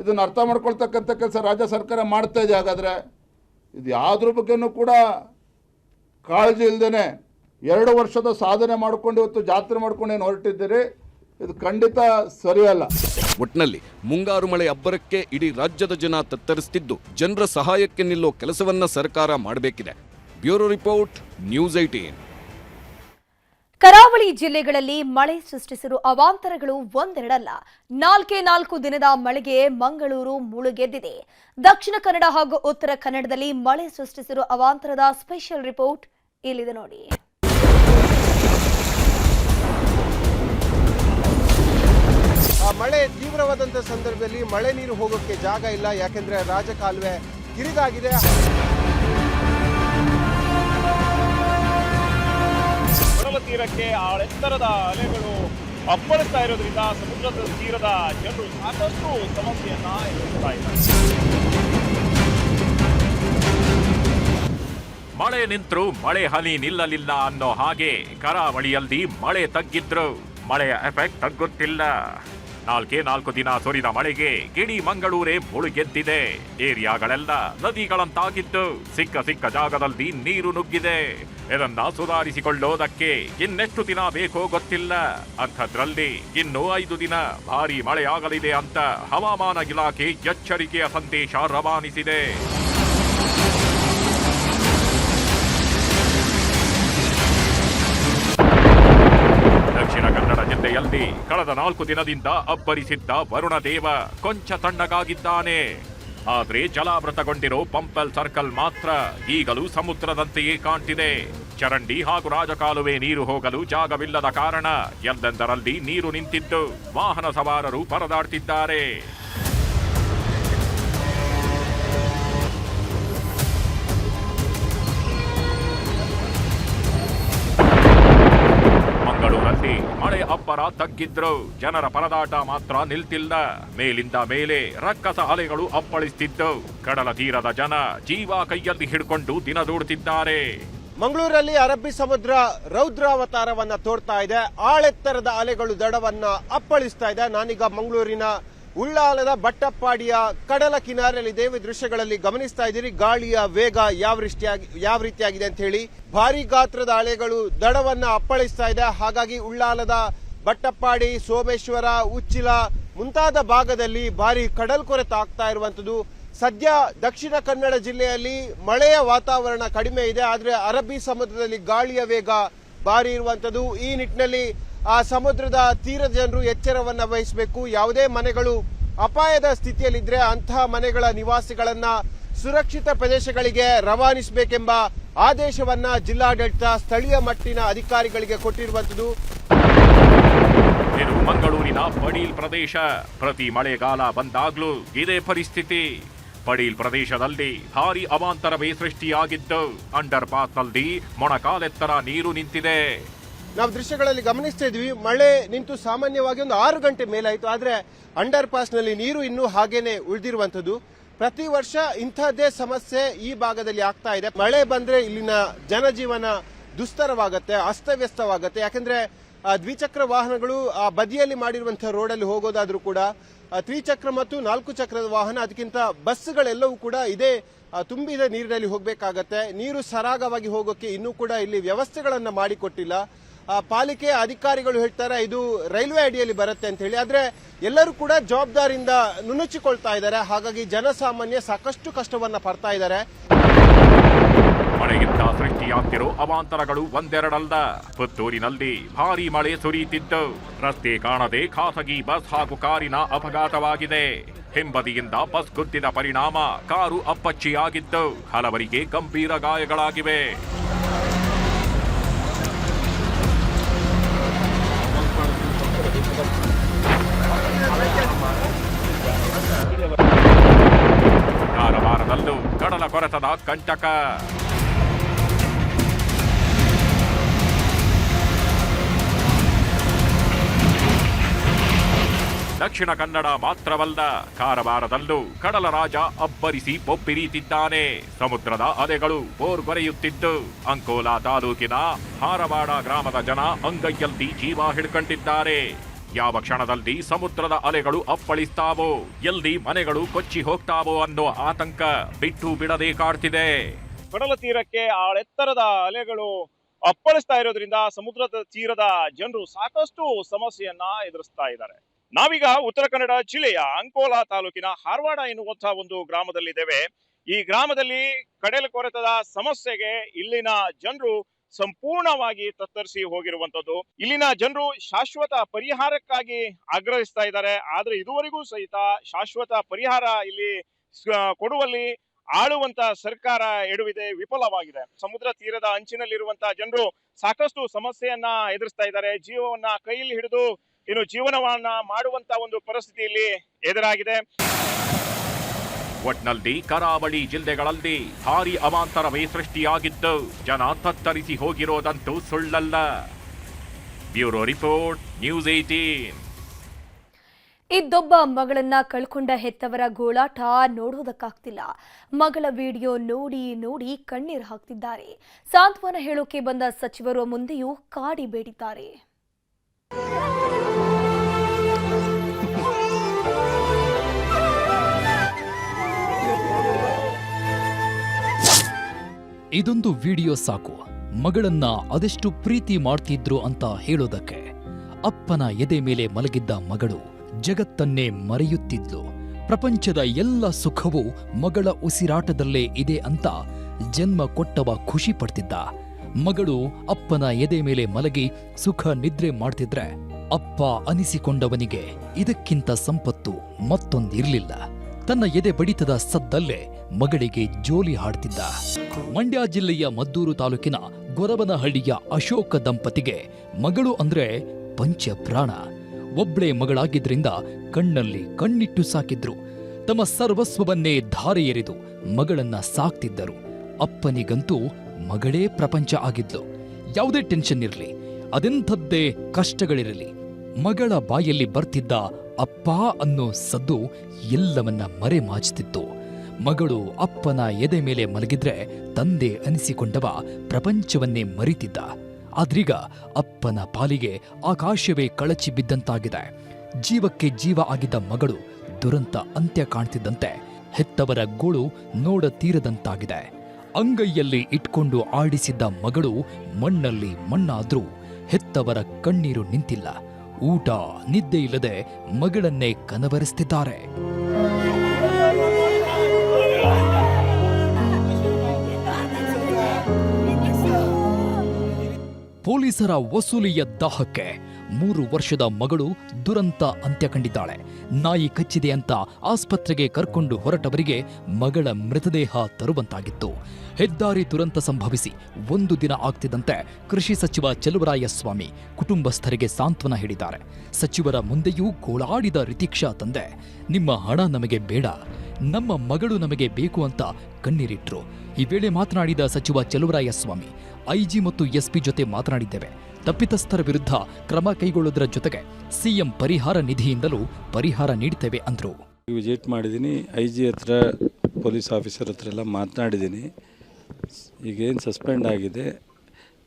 ಇದನ್ನು ಅರ್ಥ ಮಾಡ್ಕೊಳ್ತಕ್ಕಂಥ ಕೆಲಸ ರಾಜ್ಯ ಸರ್ಕಾರ ಮಾಡ್ತಾ ಇದೆ. ಹಾಗಾದರೆ ಇದು ಯಾವುದ್ರ ಬಗ್ಗೆನೂ ಕೂಡ ಕಾಳಜಿ ಇಲ್ಲದೇ ಎರಡು ವರ್ಷದ ಸಾಧನೆ ಮಾಡ್ಕೊಂಡು ಇವತ್ತು ಜಾತ್ರೆ ಮಾಡ್ಕೊಂಡು ಏನು ಹೊರಟಿದ್ದೀರಿ, ಇದು ಖಂಡಿತ ಸರಿಯಲ್ಲ. ಒಟ್ನಲ್ಲಿ ಮುಂಗಾರು ಮಳೆ ಅಬ್ಬರಕ್ಕೆ ಇಡೀ ರಾಜ್ಯದ ಜನ ತತ್ತರಿಸ್ತಿದ್ದು, ಜನರ ಸಹಾಯಕ್ಕೆ ನಿಲ್ಲೋ ಕೆಲಸವನ್ನ ಸರ್ಕಾರ ಮಾಡಬೇಕಿದೆ. ಬ್ಯೂರೋ ರಿಪೋರ್ಟ್, ನ್ಯೂಸ್ ಐಟೀನ್ ಕರಾವಳಿ ಜಿಲ್ಲೆಗಳಲ್ಲಿ ಮಳೆ ಸೃಷ್ಟಿಸಿರುವ ಅವಾಂತರಗಳು ಒಂದೆರಡಲ್ಲ. ನಾಲ್ಕೇ ನಾಲ್ಕು ದಿನದ ಮಳೆಗೆ ಮಂಗಳೂರು ಮುಳುಗೆದ್ದಿದೆ. ದಕ್ಷಿಣ ಕನ್ನಡ ಹಾಗೂ ಉತ್ತರ ಕನ್ನಡದಲ್ಲಿ ಮಳೆ ಸೃಷ್ಟಿಸಿರುವ ಅವಾಂತರದ ಸ್ಪೆಷಲ್ ರಿಪೋರ್ಟ್ ಇಲ್ಲಿದೆ ನೋಡಿ. ಮಳೆ ತೀವ್ರವಾದಂಥ ಸಂದರ್ಭದಲ್ಲಿ ಮಳೆ ನೀರು ಹೋಗೋಕ್ಕೆ ಜಾಗ ಇಲ್ಲ. ಯಾಕೆಂದ್ರೆ ರಾಜಕಾಲುವೆ ಕಿರಿದಾಗಿದೆ. ಕಡಲ ಆ ಅಲೆಗಳು ಅಪ್ಪಳಿಸ್ತಾ ಇರೋದ್ರಿಂದ ಸಮುದ್ರದ ತೀರದ ಜನರು ಸಾಕಷ್ಟು ಸಮಸ್ಯೆಯನ್ನ ಎದುರಿಸ್ತಾ ಇದ್ದಾರೆ. ಮಳೆ ನಿಂತರೂ, ಮಳೆ ಹನಿ ನಿಲ್ಲಲಿಲ್ಲ ಅನ್ನೋ ಹಾಗೆ ಕರಾವಳಿಯಲ್ಲಿ ಮಳೆ ತಗ್ಗಿದ್ರು. ಮಳೆಯ ಎಫೆಕ್ಟ್ ತಗ್ಗುತ್ತಿಲ್ಲ. ನಾಲ್ಕೇ ನಾಲ್ಕು ದಿನ ಸುರಿದ ಮಳೆಗೆ ಗಿಡಿ ಮಂಗಳೂರೇ ಮುಳುಗೆದ್ದಿದೆ ಏರಿಯಾಗಳೆಲ್ಲ ನದಿಗಳಂತಾಗಿತ್ತು. ಸಿಕ್ಕ ಸಿಕ್ಕ ಜಾಗದಲ್ಲಿ ನೀರು ನುಗ್ಗಿದೆ. ಇದನ್ನ ಸುಧಾರಿಸಿಕೊಳ್ಳೋದಕ್ಕೆ ಇನ್ನೆಷ್ಟು ದಿನ ಬೇಕೋ ಗೊತ್ತಿಲ್ಲ. ಅಂಥದ್ರಲ್ಲಿ ಇನ್ನು ಐದು ದಿನ ಭಾರಿ ಮಳೆಯಾಗಲಿದೆ ಅಂತ ಹವಾಮಾನ ಇಲಾಖೆ ಎಚ್ಚರಿಕೆಯ ಸಂದೇಶ ರವಾನಿಸಿದೆ. ಕನ್ನಡ ಜಿಲ್ಲೆಯಲ್ಲಿ ಕಳೆದ ನಾಲ್ಕು ದಿನದಿಂದ ಅಬ್ಬರಿಸಿದ್ದ ವರುಣ ದೇವ ಕೊಂಚ ತಣ್ಣಗಾಗಿದ್ದಾನೆ. ಆದ್ರೆ ಜಲಾವೃತಗೊಂಡಿರೋ ಪಂಪಲ್ ಸರ್ಕಲ್ ಮಾತ್ರ ಈಗಲೂ ಸಮುದ್ರದಂತೆಯೇ ಕಾಣ್ತಿದೆ. ಚರಂಡಿ ಹಾಗೂ ರಾಜಕಾಲುವೆ ನೀರು ಹೋಗಲು ಜಾಗವಿಲ್ಲದ ಕಾರಣ ಎಲ್ಲೆಂದರಲ್ಲಿ ನೀರು ನಿಂತಿದ್ದು ವಾಹನ ಸವಾರರು ಪರದಾಡ್ತಿದ್ದಾರೆ. ಮಳೆ ಅಬ್ಬರ ತಗ್ಗಿದ್ರು. ಜನರ ಪರದಾಟ ಮಾತ್ರ ನಿಲ್ತಿಲ್ಲ. ಮೇಲಿಂದ ಮೇಲೆ ರಕ್ಕಸ ಅಲೆಗಳು ಅಪ್ಪಳಿಸ್ತಿದ್ದವು ಕಡಲ ತೀರದ ಜನ ಜೀವ ಕೈಯಲ್ಲಿ ಹಿಡ್ಕೊಂಡು ದಿನ ದೂಡುತ್ತಿದ್ದಾರೆ ಮಂಗಳೂರಲ್ಲಿ ಅರಬ್ಬಿ ಸಮುದ್ರ ರೌದ್ರಾವತಾರವನ್ನ ತೋರ್ತಾ ಇದೆ. ಆಳೆತ್ತರದ ಅಲೆಗಳು ದಡವನ್ನ ಅಪ್ಪಳಿಸ್ತಾ ಇದೆ. ನಾನೀಗ ಮಂಗಳೂರಿನ ಉಳ್ಳಾಲದ ಬಟ್ಟಪ್ಪಾಡಿಯ ಕಡಲ ಕಿನಾರೆಯಲ್ಲಿ ದೇವಿ ದೃಶ್ಯಗಳಲ್ಲಿ ಗಮನಿಸ್ತಾ ಇದ್ದೀರಿ. ಗಾಳಿಯ ವೇಗ ಯಾವ ರೀತಿಯಾಗಿ ಯಾವ ರೀತಿಯಾಗಿದೆ ಅಂತ ಹೇಳಿ ಭಾರಿ ಗಾತ್ರದ ಅಲೆಗಳು ದಡವನ್ನ ಅಪ್ಪಳಿಸ್ತಾ ಇದೆ. ಹಾಗಾಗಿ ಉಳ್ಳಾಲದ ಬಟ್ಟಪ್ಪಾಡಿ, ಸೋಮೇಶ್ವರ, ಉಚ್ಚಿಲ ಮುಂತಾದ ಭಾಗದಲ್ಲಿ ಭಾರಿ ಕಡಲ್ಕೊರೆತ ಆಗ್ತಾ ಇರುವಂತದ್ದು ಸದ್ಯ ದಕ್ಷಿಣ ಕನ್ನಡ ಜಿಲ್ಲೆಯಲ್ಲಿ ಮಳೆಯ ವಾತಾವರಣ ಕಡಿಮೆ ಇದೆ. ಆದ್ರೆ ಅರಬ್ಬಿ ಸಮುದ್ರದಲ್ಲಿ ಗಾಳಿಯ ವೇಗ ಭಾರಿ ಇರುವಂತದ್ದು ಈ ನಿಟ್ಟಿನಲ್ಲಿ ಆ ಸಮುದ್ರದ ತೀರದ ಜನರು ಎಚ್ಚರವನ್ನು ವಹಿಸಬೇಕು. ಯಾವುದೇ ಮನೆಗಳು ಅಪಾಯದ ಸ್ಥಿತಿಯಲ್ಲಿದ್ದರೆ ಅಂತಹ ಮನೆಗಳ ನಿವಾಸಿಗಳನ್ನ ಸುರಕ್ಷಿತ ಪ್ರದೇಶಗಳಿಗೆ ರವಾನಿಸಬೇಕೆಂಬ ಆದೇಶವನ್ನ ಜಿಲ್ಲಾಡಳಿತ ಸ್ಥಳೀಯ ಮಟ್ಟಿನ ಅಧಿಕಾರಿಗಳಿಗೆ ಕೊಟ್ಟಿರುವಂತದ್ದು ಇದು ಮಂಗಳೂರಿನ ಪಡೀಲ್ ಪ್ರದೇಶ. ಪ್ರತಿ ಮಳೆಗಾಲ ಬಂದಾಗ್ಲೂ ಇದೇ ಪರಿಸ್ಥಿತಿ. ಪಡೀಲ್ ಪ್ರದೇಶದಲ್ಲಿ ಭಾರಿ ಅವಾಂತರವೇ ಸೃಷ್ಟಿಯಾಗಿದ್ದು, ಅಂಡರ್ ಪಾಸ್ನಲ್ಲಿ ಮೊಣಕಾಲೆತ್ತರ ನೀರು ನಿಂತಿದೆ. ನಾವು ದೃಶ್ಯಗಳಲ್ಲಿ ಗಮನಿಸ್ತಾ ಇದ್ವಿ, ಮಳೆ ನಿಂತು ಸಾಮಾನ್ಯವಾಗಿ ಒಂದು ಆರು ಗಂಟೆ ಮೇಲಾಯಿತು, ಆದರೆ ಅಂಡರ್ ಪಾಸ್ನಲ್ಲಿ ನೀರು ಇನ್ನೂ ಹಾಗೇನೆ ಉಳಿದಿರುವಂತದ್ದು ಪ್ರತಿ ವರ್ಷ ಇಂಥದ್ದೇ ಸಮಸ್ಯೆ ಈ ಭಾಗದಲ್ಲಿ ಆಗ್ತಾ ಇದೆ. ಮಳೆ ಬಂದ್ರೆ ಇಲ್ಲಿನ ಜನಜೀವನ ದುಸ್ತರವಾಗತ್ತೆ, ಅಸ್ತವ್ಯಸ್ತವಾಗತ್ತೆ. ಯಾಕಂದ್ರೆ ದ್ವಿಚಕ್ರ ವಾಹನಗಳು, ಆ, ಬದಿಯಲ್ಲಿ ಮಾಡಿರುವಂತಹ ರೋಡಲ್ಲಿ ಹೋಗೋದಾದ್ರೂ ಕೂಡ ತ್ರಿಚಕ್ರ ಮತ್ತು ನಾಲ್ಕು ಚಕ್ರದ ವಾಹನ, ಅದಕ್ಕಿಂತ ಬಸ್ಗಳೆಲ್ಲವೂ ಕೂಡ ಇದೇ ತುಂಬಿದ ನೀರಿನಲ್ಲಿ ಹೋಗಬೇಕಾಗತ್ತೆ. ನೀರು ಸರಾಗವಾಗಿ ಹೋಗೋಕೆ ಇನ್ನೂ ಕೂಡ ಇಲ್ಲಿ ವ್ಯವಸ್ಥೆಗಳನ್ನು ಮಾಡಿಕೊಟ್ಟಿಲ್ಲ. ಪಾಲಿಕೆ ಅಧಿಕಾರಿಗಳು ಹೇಳ್ತಾರೆ, ಇದು ರೈಲ್ವೆ ಅಡಿಯಲ್ಲಿ ಬರುತ್ತೆ ಅಂತ ಹೇಳಿ ಆದ್ರೆ ಎಲ್ಲರೂ ಕೂಡ ಜವಾಬ್ದಾರಿಯಿಂದ ನುಣುಚಿಕೊಳ್ತಾ ಇದ್ದಾರೆ. ಹಾಗಾಗಿ ಜನಸಾಮಾನ್ಯ ಸಾಕಷ್ಟು ಕಷ್ಟವನ್ನ ಪಡ್ತಾ ಇದ್ದಾರೆ. ಮಳೆಗಿಂತ ಸೃಷ್ಟಿಯಾಗ್ತಿರೋ ಅವಾಂತರಗಳು ಒಂದೆರಡಲ್ಲ ಪುತ್ತೂರಿನಲ್ಲಿ ಭಾರಿ ಮಳೆ ಸುರಿಯುತ್ತಿದ್ದು ರಸ್ತೆ ಕಾಣದೆ ಖಾಸಗಿ ಬಸ್ ಹಾಗೂ ಕಾರಿನ ಅಪಘಾತವಾಗಿದೆ. ಹಿಂಬದಿಯಿಂದ ಬಸ್ ಗುದ್ದಿದ ಪರಿಣಾಮ, ಕಾರು ಅಪ್ಪಚ್ಚಿಯಾಗಿದ್ದು ಹಲವರಿಗೆ ಗಂಭೀರ ಗಾಯಗಳಾಗಿವೆ. ಕಾರವಾರದಲ್ಲೂ ಕಡಲ ಕೊರೆತದ ಕಂಟಕ ದಕ್ಷಿಣ ಕನ್ನಡ ಮಾತ್ರವಲ್ಲ, ಕಾರವಾರದಲ್ಲೂ ಕಡಲ ರಾಜ ಅಬ್ಬರಿಸಿ ಬೊಬ್ಬಿರಿತಿದ್ದಾನೆ ಸಮುದ್ರದ ಅಲೆಗಳು ಬೋರ್ಗೊರೆಯುತ್ತಿದ್ದು ಅಂಕೋಲಾ ತಾಲೂಕಿನ ಹಾರವಾಡ ಗ್ರಾಮದ ಜನ ಅಂಗೈಯಲ್ಲಿ ಜೀವ ಹಿಡ್ಕೊಂಡಿದ್ದಾರೆ. ಯಾವ ಕ್ಷಣದಲ್ಲಿ ಸಮುದ್ರದ ಅಲೆಗಳು ಅಪ್ಪಳಿಸ್ತಾವೋ, ಎಲ್ಲಿ ಮನೆಗಳು ಕೊಚ್ಚಿ ಹೋಗ್ತಾವೋ ಅನ್ನೋ ಆತಂಕ ಬಿಟ್ಟು ಬಿಡದೆ ಕಾಡ್ತಿದೆ. ಕಡಲ ತೀರಕ್ಕೆ ಆಳೆತ್ತರದ ಅಲೆಗಳು ಅಪ್ಪಳಿಸ್ತಾ ಇರೋದ್ರಿಂದ ಸಮುದ್ರದ ತೀರದ ಜನರು ಸಾಕಷ್ಟು ಸಮಸ್ಯೆಯನ್ನ ಎದುರಿಸ್ತಾ ಇದ್ದಾರೆ. ನಾವೀಗ ಉತ್ತರ ಕನ್ನಡ ಜಿಲ್ಲೆಯ ಅಂಕೋಲಾ ತಾಲೂಕಿನ ಹಾರವಾಡ ಎನ್ನುವಂತಹ ಒಂದು ಗ್ರಾಮದಲ್ಲಿದ್ದೇವೆ. ಈ ಗ್ರಾಮದಲ್ಲಿ ಕಡಲ ಕೊರೆತದ ಸಮಸ್ಯೆಗೆ ಇಲ್ಲಿನ ಜನರು ಸಂಪೂರ್ಣವಾಗಿ ತತ್ತರಿಸಿ ಹೋಗಿರುವಂತದ್ದು ಇಲ್ಲಿನ ಜನರು ಶಾಶ್ವತ ಪರಿಹಾರಕ್ಕಾಗಿ ಆಗ್ರಹಿಸ್ತಾ ಇದ್ದಾರೆ. ಆದ್ರೆ ಇದುವರೆಗೂ ಸಹಿತ ಶಾಶ್ವತ ಪರಿಹಾರ ಇಲ್ಲಿ ಕೊಡುವಲ್ಲಿ ಆಳುವಂತ ಸರ್ಕಾರ ಎಡುವಿದೆ, ವಿಫಲವಾಗಿದೆ. ಸಮುದ್ರ ತೀರದ ಅಂಚಿನಲ್ಲಿರುವಂತಹ ಜನರು ಸಾಕಷ್ಟು ಸಮಸ್ಯೆಯನ್ನ ಎದುರಿಸ್ತಾ ಇದ್ದಾರೆ. ಜೀವವನ್ನ ಕೈಯಲ್ಲಿ ಹಿಡಿದು ಇನ್ನು ಜೀವನವನ್ನ ಮಾಡುವಂತ ಒಂದು ಪರಿಸ್ಥಿತಿಯಲ್ಲಿ ಎದುರಾಗಿದೆ. ಒಟ್ನಲ್ಲಿ ಕರಾವಳಿ ಜಿಲ್ಲೆಗಳಲ್ಲಿ ಭಾರಿ ಅವಾಂತರವೇ ಸೃಷ್ಟಿಯಾಗಿದ್ದು ಜನ ತತ್ತರಿಸಿ ಹೋಗಿರೋದಂತೂ ಸುಳ್ಳಲ್ಲ. ಬ್ಯೂರೋ ರಿಪೋರ್ಟ್, ನ್ಯೂಸ್ ಏಟೀನ್ ಇದ್ದೊಬ್ಬ ಮಗಳನ್ನ ಕಳ್ಕೊಂಡ ಹೆತ್ತವರ ಗೋಳಾಟ ನೋಡೋದಕ್ಕಾಗ್ತಿಲ್ಲ. ಮಗಳ ವಿಡಿಯೋ ನೋಡಿ ನೋಡಿ ಕಣ್ಣೀರು ಹಾಕ್ತಿದ್ದಾರೆ. ಸಾಂತ್ವನ ಹೇಳೋಕೆ ಬಂದ ಸಚಿವರು ಮುಂದೆಯೂ ಕಾಡಿ ಬೇಡಿದ್ದಾರೆ. ಇದೊಂದು ವಿಡಿಯೋ ಸಾಕು. ಮಗಳನ್ನ ಅದೆಷ್ಟು ಪ್ರೀತಿ ಮಾಡ್ತಿದ್ರು ಅಂತ ಹೇಳೋದಕ್ಕೆ ಅಪ್ಪನ ಎದೆ ಮೇಲೆ ಮಲಗಿದ್ದ ಮಗಳು ಜಗತ್ತನ್ನೇ ಮರೆಯುತ್ತಿದ್ಲು. ಪ್ರಪಂಚದ ಎಲ್ಲ ಸುಖವೂ ಮಗಳ ಉಸಿರಾಟದಲ್ಲೇ ಇದೆ ಅಂತ ಜನ್ಮ ಕೊಟ್ಟವ ಖುಷಿ ಪಡ್ತಿದ್ದ. ಮಗಳು ಅಪ್ಪನ ಎದೆ ಮೇಲೆ ಮಲಗಿ ಸುಖ ನಿದ್ರೆ ಮಾಡ್ತಿದ್ರೆ ಅಪ್ಪ ಅನಿಸಿಕೊಂಡವನಿಗೆ ಇದಕ್ಕಿಂತ ಸಂಪತ್ತು ಮತ್ತೊಂದಿರ್ಲಿಲ್ಲ. ತನ್ನ ಎದೆ ಬಡಿತದ ಸದ್ದಲ್ಲೇ ಮಗಳಿಗೆ ಜೋಲಿ ಹಾಡ್ತಿದ್ದ. ಮಂಡ್ಯ ಜಿಲ್ಲೆಯ ಮದ್ದೂರು ತಾಲೂಕಿನ ಗೊರಬನಹಳ್ಳಿಯ ಅಶೋಕ ದಂಪತಿಗೆ ಮಗಳು ಅಂದ್ರೆ ಪಂಚ ಪ್ರಾಣ ಒಬ್ಳೇ ಮಗಳಾಗಿದ್ರಿಂದ ಕಣ್ಣಲ್ಲಿ ಕಣ್ಣಿಟ್ಟು ಸಾಕಿದ್ರು. ತಮ್ಮ ಸರ್ವಸ್ವವನ್ನೇ ಧಾರೆ ಎರೆದು ಮಗಳನ್ನ ಸಾಕ್ತಿದ್ದರು. ಅಪ್ಪನಿಗಂತೂ ಮಗಳೇ ಪ್ರಪಂಚ ಆಗಿದ್ಲು. ಯಾವುದೇ ಟೆನ್ಷನ್ ಇರಲಿ, ಅದೆಂಥದ್ದೇ ಕಷ್ಟಗಳಿರಲಿ. ಮಗಳ ಬಾಯಲ್ಲಿ ಬರ್ತಿದ್ದ ಅಪ್ಪ ಅನ್ನೋ ಸದ್ದು ಎಲ್ಲವನ್ನ ಮರೆ ಮಾಚುತ್ತಿತ್ತು ಮಗಳು ಅಪ್ಪನ ಎದೆ ಮೇಲೆ ಮಲಗಿದ್ರೆ ತಂದೆ ಅನಿಸಿಕೊಂಡವ ಪ್ರಪಂಚವನ್ನೇ ಮರಿತಿದ್ದ. ಆದ್ರೀಗ ಅಪ್ಪನ ಪಾಲಿಗೆ ಆಕಾಶವೇ ಕಳಚಿ ಬಿದ್ದಂತಾಗಿದೆ. ಜೀವಕ್ಕೆ ಜೀವ ಆಗಿದ್ದ ಮಗಳು ದುರಂತ ಅಂತ್ಯ ಕಾಣ್ತಿದ್ದಂತೆ ಹೆತ್ತವರ ಗೋಳು ನೋಡ ತೀರದಂತಾಗಿದೆ. ಅಂಗೈಯಲ್ಲಿ ಇಟ್ಕೊಂಡು ಆಡಿಸಿದ್ದ ಮಗಳು ಮಣ್ಣಲ್ಲಿ ಮಣ್ಣಾದ್ರೂ ಹೆತ್ತವರ ಕಣ್ಣೀರು ನಿಂತಿಲ್ಲ. ಊಟ ನಿದ್ದೆ ಇಲ್ಲದೆ ಮಗಳನ್ನೇ ಕನವರಿಸ್ತಿದ್ದಾರೆ. ಪೊಲೀಸರ ವಸೂಲಿಯ ದಾಹಕ್ಕೆ ಮೂರು ವರ್ಷದ ಮಗಳು ದುರಂತ ಅಂತ್ಯ ಕಂಡಿದ್ದಾಳೆ ನಾಯಿ ಕಚ್ಚಿದೆ ಅಂತ ಆಸ್ಪತ್ರೆಗೆ ಕರ್ಕೊಂಡು ಹೊರಟವರಿಗೆ ಮಗಳ ಮೃತದೇಹ ತರುವಂತಾಗಿತ್ತು. ಹೆದ್ದಾರಿ ದುರಂತ ಸಂಭವಿಸಿ ಒಂದು ದಿನ ಆಗ್ತಿದ್ದಂತೆ ಕೃಷಿ ಸಚಿವ ಚಲುವರಾಯಸ್ವಾಮಿ ಕುಟುಂಬಸ್ಥರಿಗೆ ಸಾಂತ್ವನ ಹೇಳಿದ್ದಾರೆ. ಸಚಿವರ ಮುಂದೆಯೂ ಗೋಳಾಡಿದ ರಿತಿಕ್ಷಾ ತಂದೆ, ನಿಮ್ಮ ಹಣ ನಮಗೆ ಬೇಡ, ನಮ್ಮ ಮಗಳು ನಮಗೆ ಬೇಕು ಅಂತ ಕಣ್ಣೀರಿಟ್ರು. ಈ ವೇಳೆ ಮಾತನಾಡಿದ ಸಚಿವ ಚಲುವರಾಯಸ್ವಾಮಿ, ಐಜಿ ಮತ್ತು ಎಸ್ಪಿ ಜೊತೆ ಮಾತನಾಡಿದ್ದೇವೆ. ತಪ್ಪಿತಸ್ಥರ ವಿರುದ್ಧ ಕ್ರಮ ಕೈಗೊಳ್ಳುವುದರ ಜೊತೆಗೆ ಸಿಎಂ ಪರಿಹಾರ ನಿಧಿಯಿಂದಲೂ ಪರಿಹಾರ ನೀಡುತ್ತೇವೆ ಅಂದರು. ವಿಸಿಟ್ ಮಾಡಿದ್ದೀನಿ ಐ ಜಿ ಹತ್ರ, ಪೊಲೀಸ್ ಆಫೀಸರ್ ಹತ್ರ ಎಲ್ಲ ಮಾತನಾಡಿದ್ದೀನಿ. ಈಗೇನು ಸಸ್ಪೆಂಡ್ ಆಗಿದೆ,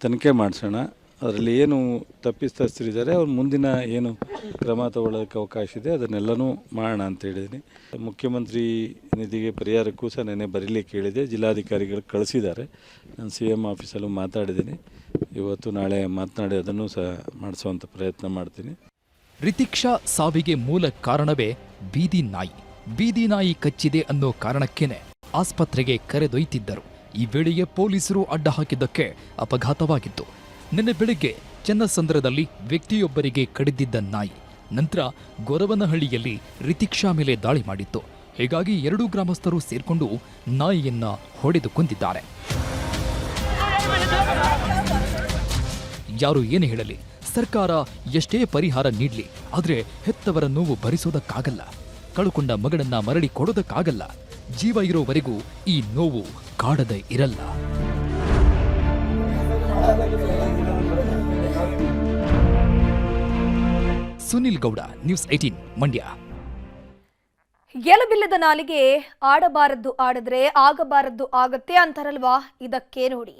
ತನಿಖೆ ಮಾಡಿಸೋಣ. ಅದರಲ್ಲಿ ಏನು ತಪ್ಪಿತಸ್ಥರಿದ್ದಾರೆ, ಅವ್ರು ಮುಂದಿನ ಏನು ಕ್ರಮ ತಗೊಳ್ಳೋಕ್ಕೆ ಅವಕಾಶ ಇದೆ, ಅದನ್ನೆಲ್ಲನೂ ಮಾಡೋಣ ಅಂತ ಹೇಳಿದ್ದೀನಿ. ಮುಖ್ಯಮಂತ್ರಿ ನಿಧಿಗೆ ಪರಿಹಾರಕ್ಕೂ ಸಹ ನೆನೆ ಬರೀಲಿಕ್ಕೆ ಹೇಳಿದೆ ಜಿಲ್ಲಾಧಿಕಾರಿಗಳು ಕಳಿಸಿದ್ದಾರೆ. ನಾನು ಸಿ ಎಂ ಆಫೀಸಲ್ಲೂ ಮಾತಾಡಿದ್ದೀನಿ. ಇವತ್ತು ನಾಳೆ ಮಾತನಾಡಿ ಅದನ್ನು ಸಹ ಮಾಡಿಸುವಂಥ ಪ್ರಯತ್ನ ಮಾಡ್ತೀನಿ. ರಿತಿಕ್ಷಾ ಸಾವಿಗೆ ಮೂಲ ಕಾರಣವೇ ಬೀದಿ ನಾಯಿ. ಬೀದಿ ನಾಯಿ ಕಚ್ಚಿದೆ ಅನ್ನೋ ಕಾರಣಕ್ಕೇನೆ ಆಸ್ಪತ್ರೆಗೆ ಕರೆದೊಯ್ತಿದ್ದರು. ಈ ವೇಳೆಗೆ ಪೊಲೀಸರು ಅಡ್ಡ ಹಾಕಿದ್ದಕ್ಕೆ ಅಪಘಾತವಾಗಿತ್ತು. ನಿನ್ನೆ ಬೆಳಿಗ್ಗೆ ಚನ್ನಸಂದ್ರದಲ್ಲಿ ವ್ಯಕ್ತಿಯೊಬ್ಬರಿಗೆ ಕಡಿದಿದ್ದ ನಾಯಿ. ನಂತರ ಗೊರವನಹಳ್ಳಿಯಲ್ಲಿ ರಿತಿಕ್ಷಾ ಮೇಲೆ ದಾಳಿ ಮಾಡಿತ್ತು. ಹೀಗಾಗಿ ಎರಡೂ ಗ್ರಾಮಸ್ಥರು ಸೇರ್ಕೊಂಡು ನಾಯಿಯನ್ನ ಹೊಡೆದು ಕೊಂದಿದ್ದಾರೆ. ಯಾರು ಏನು ಹೇಳಲಿ? ಸರ್ಕಾರ ಎಷ್ಟೇ ಪರಿಹಾರ ನೀಡಲಿ, ಆದರೆ ಹೆತ್ತವರ ನೋವು ಭರಿಸೋದಕ್ಕಾಗಲ್ಲ. ಕಳುಕೊಂಡ ಮಗಳನ್ನ ಮರಳಿ ಕೊಡೋದಕ್ಕಾಗಲ್ಲ. ಜೀವ ಇರೋವರೆಗೂ ಈ ನೋವು ಕಾಡದೇ ಇರಲ್ಲ. Sunil Gowda news eighteen Mandya. ಗೆಲುಬಿಲ್ಲದ ನಾಲಿಗೆ ಆಡಬಾರದ್ದು ಆಡಿದ್ರೆ ಆಗಬಾರದ್ದು ಆಗತ್ತೆ ಅಂತಾರಲ್ವಾ? ಇದಕ್ಕೆ ನೋಡಿ.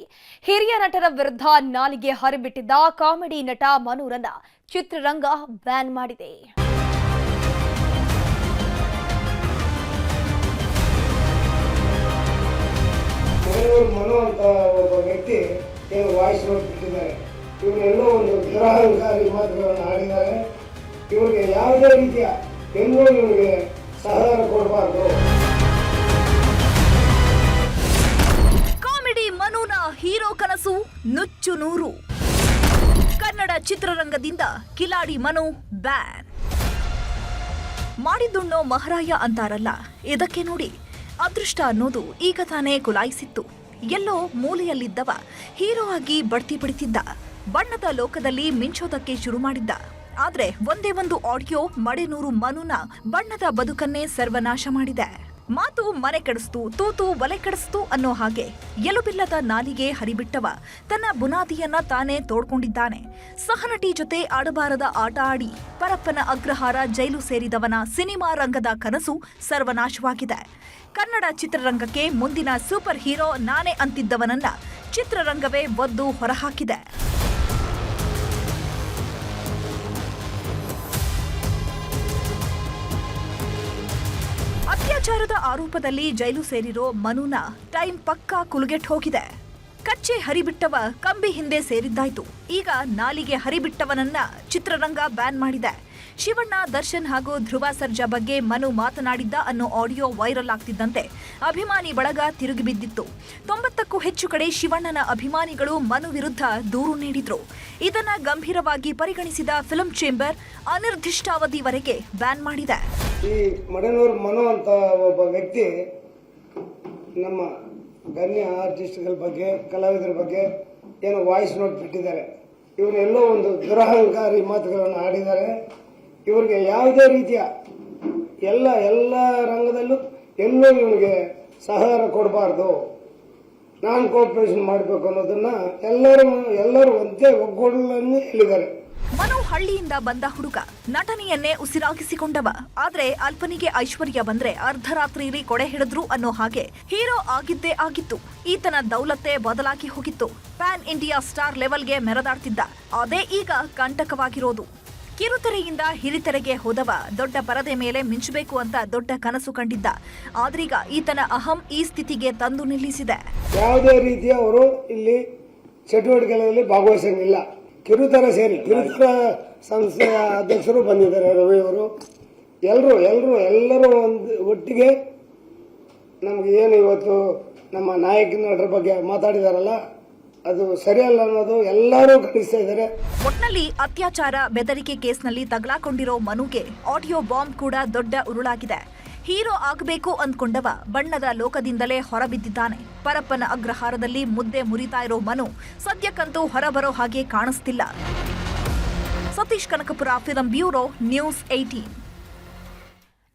ಹಿರಿಯ ನಟರ ವಿರುದ್ಧ ನಾಲಿಗೆ ಹರಿಬಿಟ್ಟಿದ್ದ ಕಾಮಿಡಿ ನಟ ಮನೂರನ್ನ ಚಿತ್ರರಂಗ ಬ್ಯಾನ್ ಮಾಡಿದೆ. ಮನು ಅಂತ ಒಬ್ಬ ವ್ಯಕ್ತಿ ಏನು ವಾಯ್ಸ್ ನೋಟ್ ಬಿಟ್ಟಿದ್ದಾರೆ. ಇವರೆಲ್ಲೋ ಒಂದು ದುರಹಂಕಾರಿ ಮಾತುಗಳನ್ನು ಆಡಿದ್ದಾರೆ. ಇವರಿಗೆ ಯಾವುದೇ ರೀತಿಯ ಎಲ್ಲೂ ಇವರಿಗೆ ಸಹಕಾರ ಕೊಡಬಾರ್ದು. ಹೀರೋ ಕನಸು ನುಚ್ಚು ನೂರು. ಕನ್ನಡ ಚಿತ್ರರಂಗದಿಂದ ಕಿಲಾಡಿ ಮನು ಬ್ಯಾನ್. ಮಾಡಿದ್ದುಣ್ಣೋ ಮಹಾರಾಯ ಅಂತಾರಲ್ಲ, ಇದಕ್ಕೆ ನೋಡಿ ಅದೃಷ್ಟ ಅನ್ನೋದು ಈಗ ತಾನೇ ಕುಲಾಯಿಸಿತ್ತು. ಎಲ್ಲೋ ಮೂಲೆಯಲ್ಲಿದ್ದವ. ಹೀರೋ ಆಗಿ ಬಡ್ತಿ ಬಿಡ್ತಿದ್ದ. ಬಣ್ಣದ ಲೋಕದಲ್ಲಿ ಮಿಂಚೋದಕ್ಕೆ ಶುರು ಮಾಡಿದ್ದ. ಆದ್ರೆ ಒಂದೇ ಒಂದು ಆಡಿಯೋ ಮಡೆನೂರು ಮನುನ ಬಣ್ಣದ ಬದುಕನ್ನೇ ಸರ್ವನಾಶ ಮಾಡಿದೆ. ಮಾತು ಮನೆ ಕೆಡಿಸ್ತು, ತೂತು ಒಲೆ ಕೆಡಿಸ್ತು ಅನ್ನೋ ಹಾಗೆ ಎಲುಬಿಲ್ಲದ ನಾಲಿಗೆ ಹರಿಬಿಟ್ಟವ. ತನ್ನ ಬುನಾದಿಯನ್ನ ತಾನೇ ತೋಡ್ಕೊಂಡಿದ್ದಾನೆ. ಸಹನಟಿ ಜೊತೆ ಆಡಬಾರದ ಆಟ ಆಡಿ ಪರಪ್ಪನ ಅಗ್ರಹಾರ ಜೈಲು ಸೇರಿದವನ ಸಿನಿಮಾ ರಂಗದ ಕನಸು ಸರ್ವನಾಶವಾಗಿದೆ. ಕನ್ನಡ ಚಿತ್ರರಂಗಕ್ಕೆ ಮುಂದಿನ ಸೂಪರ್ ಹೀರೋ ನಾನೇ ಅಂತಿದ್ದವನನ್ನ ಚಿತ್ರರಂಗವೇ ಒದ್ದು ಹೊರಹಾಕಿದೆ. ಅತ್ಯಾಚಾರದ ಆರೋಪದಲ್ಲಿ ಜೈಲು ಸೇರಿರೋ ಮನುನ ಟೈಮ್ ಪಕ್ಕಾ ಕುಲುಗೆಟ್ ಹೋಗಿದೆ. ಕಚ್ಚೆ ಹರಿಬಿಟ್ಟವ ಕಂಬಿ ಹಿಂದೆ ಸೇರಿದ್ದಾಯ್ತು. ಈಗ ನಾಲಿಗೆ ಹರಿಬಿಟ್ಟವನನ್ನ ಚಿತ್ರರಂಗ ಬ್ಯಾನ್ ಮಾಡಿದೆ. ಶಿವಣ್ಣ, ದರ್ಶನ್ ಹಾಗೂ ಧ್ರುವ ಸರ್ಜಾ ಬಗ್ಗೆ ಮನು ಮಾತನಾಡಿದ್ದ ಅನ್ನೋ ಆಡಿಯೋ ವೈರಲ್ ಆಗ್ತಿದ್ದಂತೆ ಅಭಿಮಾನಿ ಬಳಗ ತಿರುಗಿ ಬಿದ್ದಿತ್ತು. ತೊಂಬತ್ತಕ್ಕೂ ಹೆಚ್ಚು ಕಡೆ ಶಿವಣ್ಣನ ಅಭಿಮಾನಿಗಳು ಮನು ವಿರುದ್ಧ ದೂರು ನೀಡಿದ್ರು. ಇದನ್ನ ಗಂಭೀರವಾಗಿ ಪರಿಗಣಿಸಿದ ಫಿಲಂ ಚೇಂಬರ್ ಅನಿರ್ದಿಷ್ಟಾವಧಿವರೆಗೆ ಬ್ಯಾನ್ ಮಾಡಿದೆ. ಈ ಮಡನೂರು ಮನು ಅಂತ ಒಬ್ಬ ವ್ಯಕ್ತಿ ನಮ್ಮ ಗಣ್ಯ ಆರ್ಟಿಸ್ಟ್ಗಳ ಬಗ್ಗೆ, ಕಲಾವಿದರ ಬಗ್ಗೆ ಏನು ವಾಯ್ಸ್ ನೋಟ್ ಬಿಟ್ಟಿದ್ದಾರೆ. ಇವರೆಲ್ಲೋ ಒಂದು ದುರಹಂಕಾರಿ ಮಾತುಗಳನ್ನು ಆಡಿದ್ದಾರೆ. ಇವ್ರಿಗೆ ಯಾವುದೇ ರೀತಿಯ ಎಲ್ಲ ಎಲ್ಲ ರಂಗದಲ್ಲೂ ಎಲ್ಲೂ ಇವನಿಗೆ ಸಹಕಾರ ಕೊಡಬಾರ್ದು. ನಾನ್ ಕೋಪರೇಷನ್ ಮಾಡಬೇಕು ಅನ್ನೋದನ್ನ ಎಲ್ಲರೂ ಎಲ್ಲರೂ ಒಂದೇ ಒಗ್ಗೂಡಲನ್ನು ಹೇಳಿದ್ದಾರೆ. ಮನು ಹಳ್ಳಿಯಿಂದ ಬಂದ ಹುಡುಗ ನಟನೆಯನ್ನೇ ಉಸಿರಾಗಿಸಿಕೊಂಡವ. ಆದ್ರೆ ಅಲ್ಪನಿಗೆ ಐಶ್ವರ್ಯ ಬಂದ್ರೆ ಅರ್ಧರಾತ್ರಿಯಲ್ಲಿ ಕೊಡೆ ಹಿಡಿದ್ರು ಅನ್ನೋ ಹಾಗೆ ಹೀರೋ ಆಗಿದ್ದೇ ಆಗಿತ್ತು. ಈತನ ದೌಲತ್ತೆ ಬದಲಾಗಿ ಹೋಗಿತ್ತು. ಪ್ಯಾನ್ ಇಂಡಿಯಾ ಸ್ಟಾರ್ ಲೆವೆಲ್ಗೆ ಮೆರೆದಾಡ್ತಿದ್ದ. ಅದೇ ಈಗ ಕಂಟಕವಾಗಿರೋದು. ಕಿರುತೆರೆಯಿಂದ ಹಿರಿತೆರೆಗೆ ಹೋದವ ದೊಡ್ಡ ಪರದೆ ಮೇಲೆ ಮಿಂಚಬೇಕು ಅಂತ ದೊಡ್ಡ ಕನಸು ಕಂಡಿದ್ದ. ಆದ್ರೀಗ ಈತನ ಅಹಂ ಈ ಸ್ಥಿತಿಗೆ ತಂದು ನಿಲ್ಲಿಸಿದೆ. ಯಾವುದೇ ರೀತಿಯ ಅವರು ಇಲ್ಲಿ ಚಟುವಟಿಕೆಗಳಲ್ಲಿ ಭಾಗವಹಿಸಂಗಿಲ್ಲ. ಕಿರುತರ ಸೇರಿ ಕಿರುತರ ಸಂಸ್ಥೆಯ ಅಧ್ಯಕ್ಷರು ಬಂದಿದ್ದಾರೆ, ರವಿ ಅವರು. ಎಲ್ಲರೂ ಎಲ್ಲರೂ ಎಲ್ಲರೂ ಒಂದು ಒಟ್ಟಿಗೆ ನಮಗೆ ಏನು ಇವತ್ತು ನಮ್ಮ ನಾಯಕ ನಟರ ಬಗ್ಗೆ ಮಾತಾಡಿದಾರಲ್ಲ ಅದು ಸರಿಯಲ್ಲ ಅನ್ನೋದು ಎಲ್ಲರೂ ಖಂಡಿಸ್ತಾ ಇದ್ದಾರೆ. ಒಟ್ನಲ್ಲಿ ಅತ್ಯಾಚಾರ, ಬೆದರಿಕೆ ಕೇಸ್ನಲ್ಲಿ ತಗಲಾಕೊಂಡಿರೋ ಮನುಗೆ ಆಡಿಯೋ ಬಾಂಬ್ ಕೂಡ ದೊಡ್ಡ ಉರುಳಾಗಿದೆ. ಹೀರೋ ಆಗಬೇಕು ಅಂದ್ಕೊಂಡವ ಬಣ್ಣದ ಲೋಕದಿಂದಲೇ ಹೊರಬಿದ್ದಿದ್ದಾನೆ. ಪರಪ್ಪನ ಅಗ್ರಹಾರದಲ್ಲಿ ಮುದ್ದೆ ಮುರಿತಾ ಇರೋ ಮನು ಸದ್ಯಕ್ಕಂತೂ ಹೊರಬರೋ ಹಾಗೆ ಕಾಣಿಸ್ತಿಲ್ಲ. Satish Kanakapura film bureau news eighteen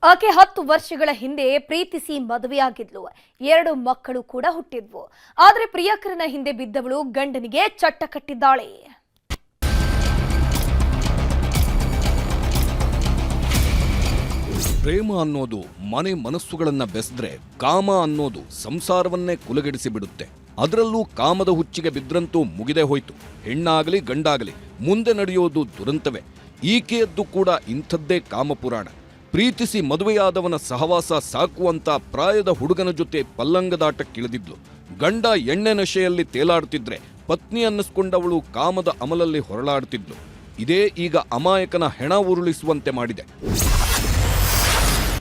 ಆಕೆ ಹತ್ತು ವರ್ಷಗಳ ಹಿಂದೆ ಪ್ರೀತಿಸಿ ಮದುವೆಯಾಗಿದ್ಲು. ಎರಡು ಮಕ್ಕಳು ಕೂಡ ಹುಟ್ಟಿದ್ವು. ಆದರೆ ಪ್ರಿಯಕರನ ಹಿಂದೆ ಬಿದ್ದವಳು ಗಂಡನಿಗೆ ಚಟ್ಟ ಕಟ್ಟಿದ್ದಾಳೆ. ಪ್ರೇಮ ಅನ್ನೋದು ಮನೆ ಮನಸ್ಸುಗಳನ್ನ ಬೆಸದ್ರೆ ಕಾಮ ಅನ್ನೋದು ಸಂಸಾರವನ್ನೇ ಕುಲಗೆಡಿಸಿ ಬಿಡುತ್ತೆ ಅದರಲ್ಲೂ ಕಾಮದ ಹುಚ್ಚಿಗೆ ಬಿದ್ರಂತೂ ಮುಗಿದೇ ಹೋಯ್ತು. ಹೆಣ್ಣಾಗಲಿ ಗಂಡಾಗಲಿ ಮುಂದೆ ನಡೆಯೋದು ದುರಂತವೇ. ಈಕೆಯದ್ದು ಕೂಡ ಇಂಥದ್ದೇ ಕಾಮಪುರಾಣ. ಪ್ರೀತಿಸಿ ಮದುವೆಯಾದವನ ಸಹವಾಸ ಸಾಕುವಂತ ಪ್ರಾಯದ ಹುಡುಗನ ಜೊತೆ ಪಲ್ಲಂಗದಾಟಕ್ಕಿಳಿದಿದ್ಲು. ಗಂಡ ಎಣ್ಣೆ ನಶೆಯಲ್ಲಿ ತೇಲಾಡ್ತಿದ್ರೆ ಪತ್ನಿ ಅನ್ನಿಸ್ಕೊಂಡವಳು ಕಾಮದ ಅಮಲಲ್ಲಿ ಹೊರಳಾಡ್ತಿದ್ಲು. ಇದೇ ಈಗ ಅಮಾಯಕನ ಹೆಣ ಉರುಳಿಸುವಂತೆ ಮಾಡಿದೆ.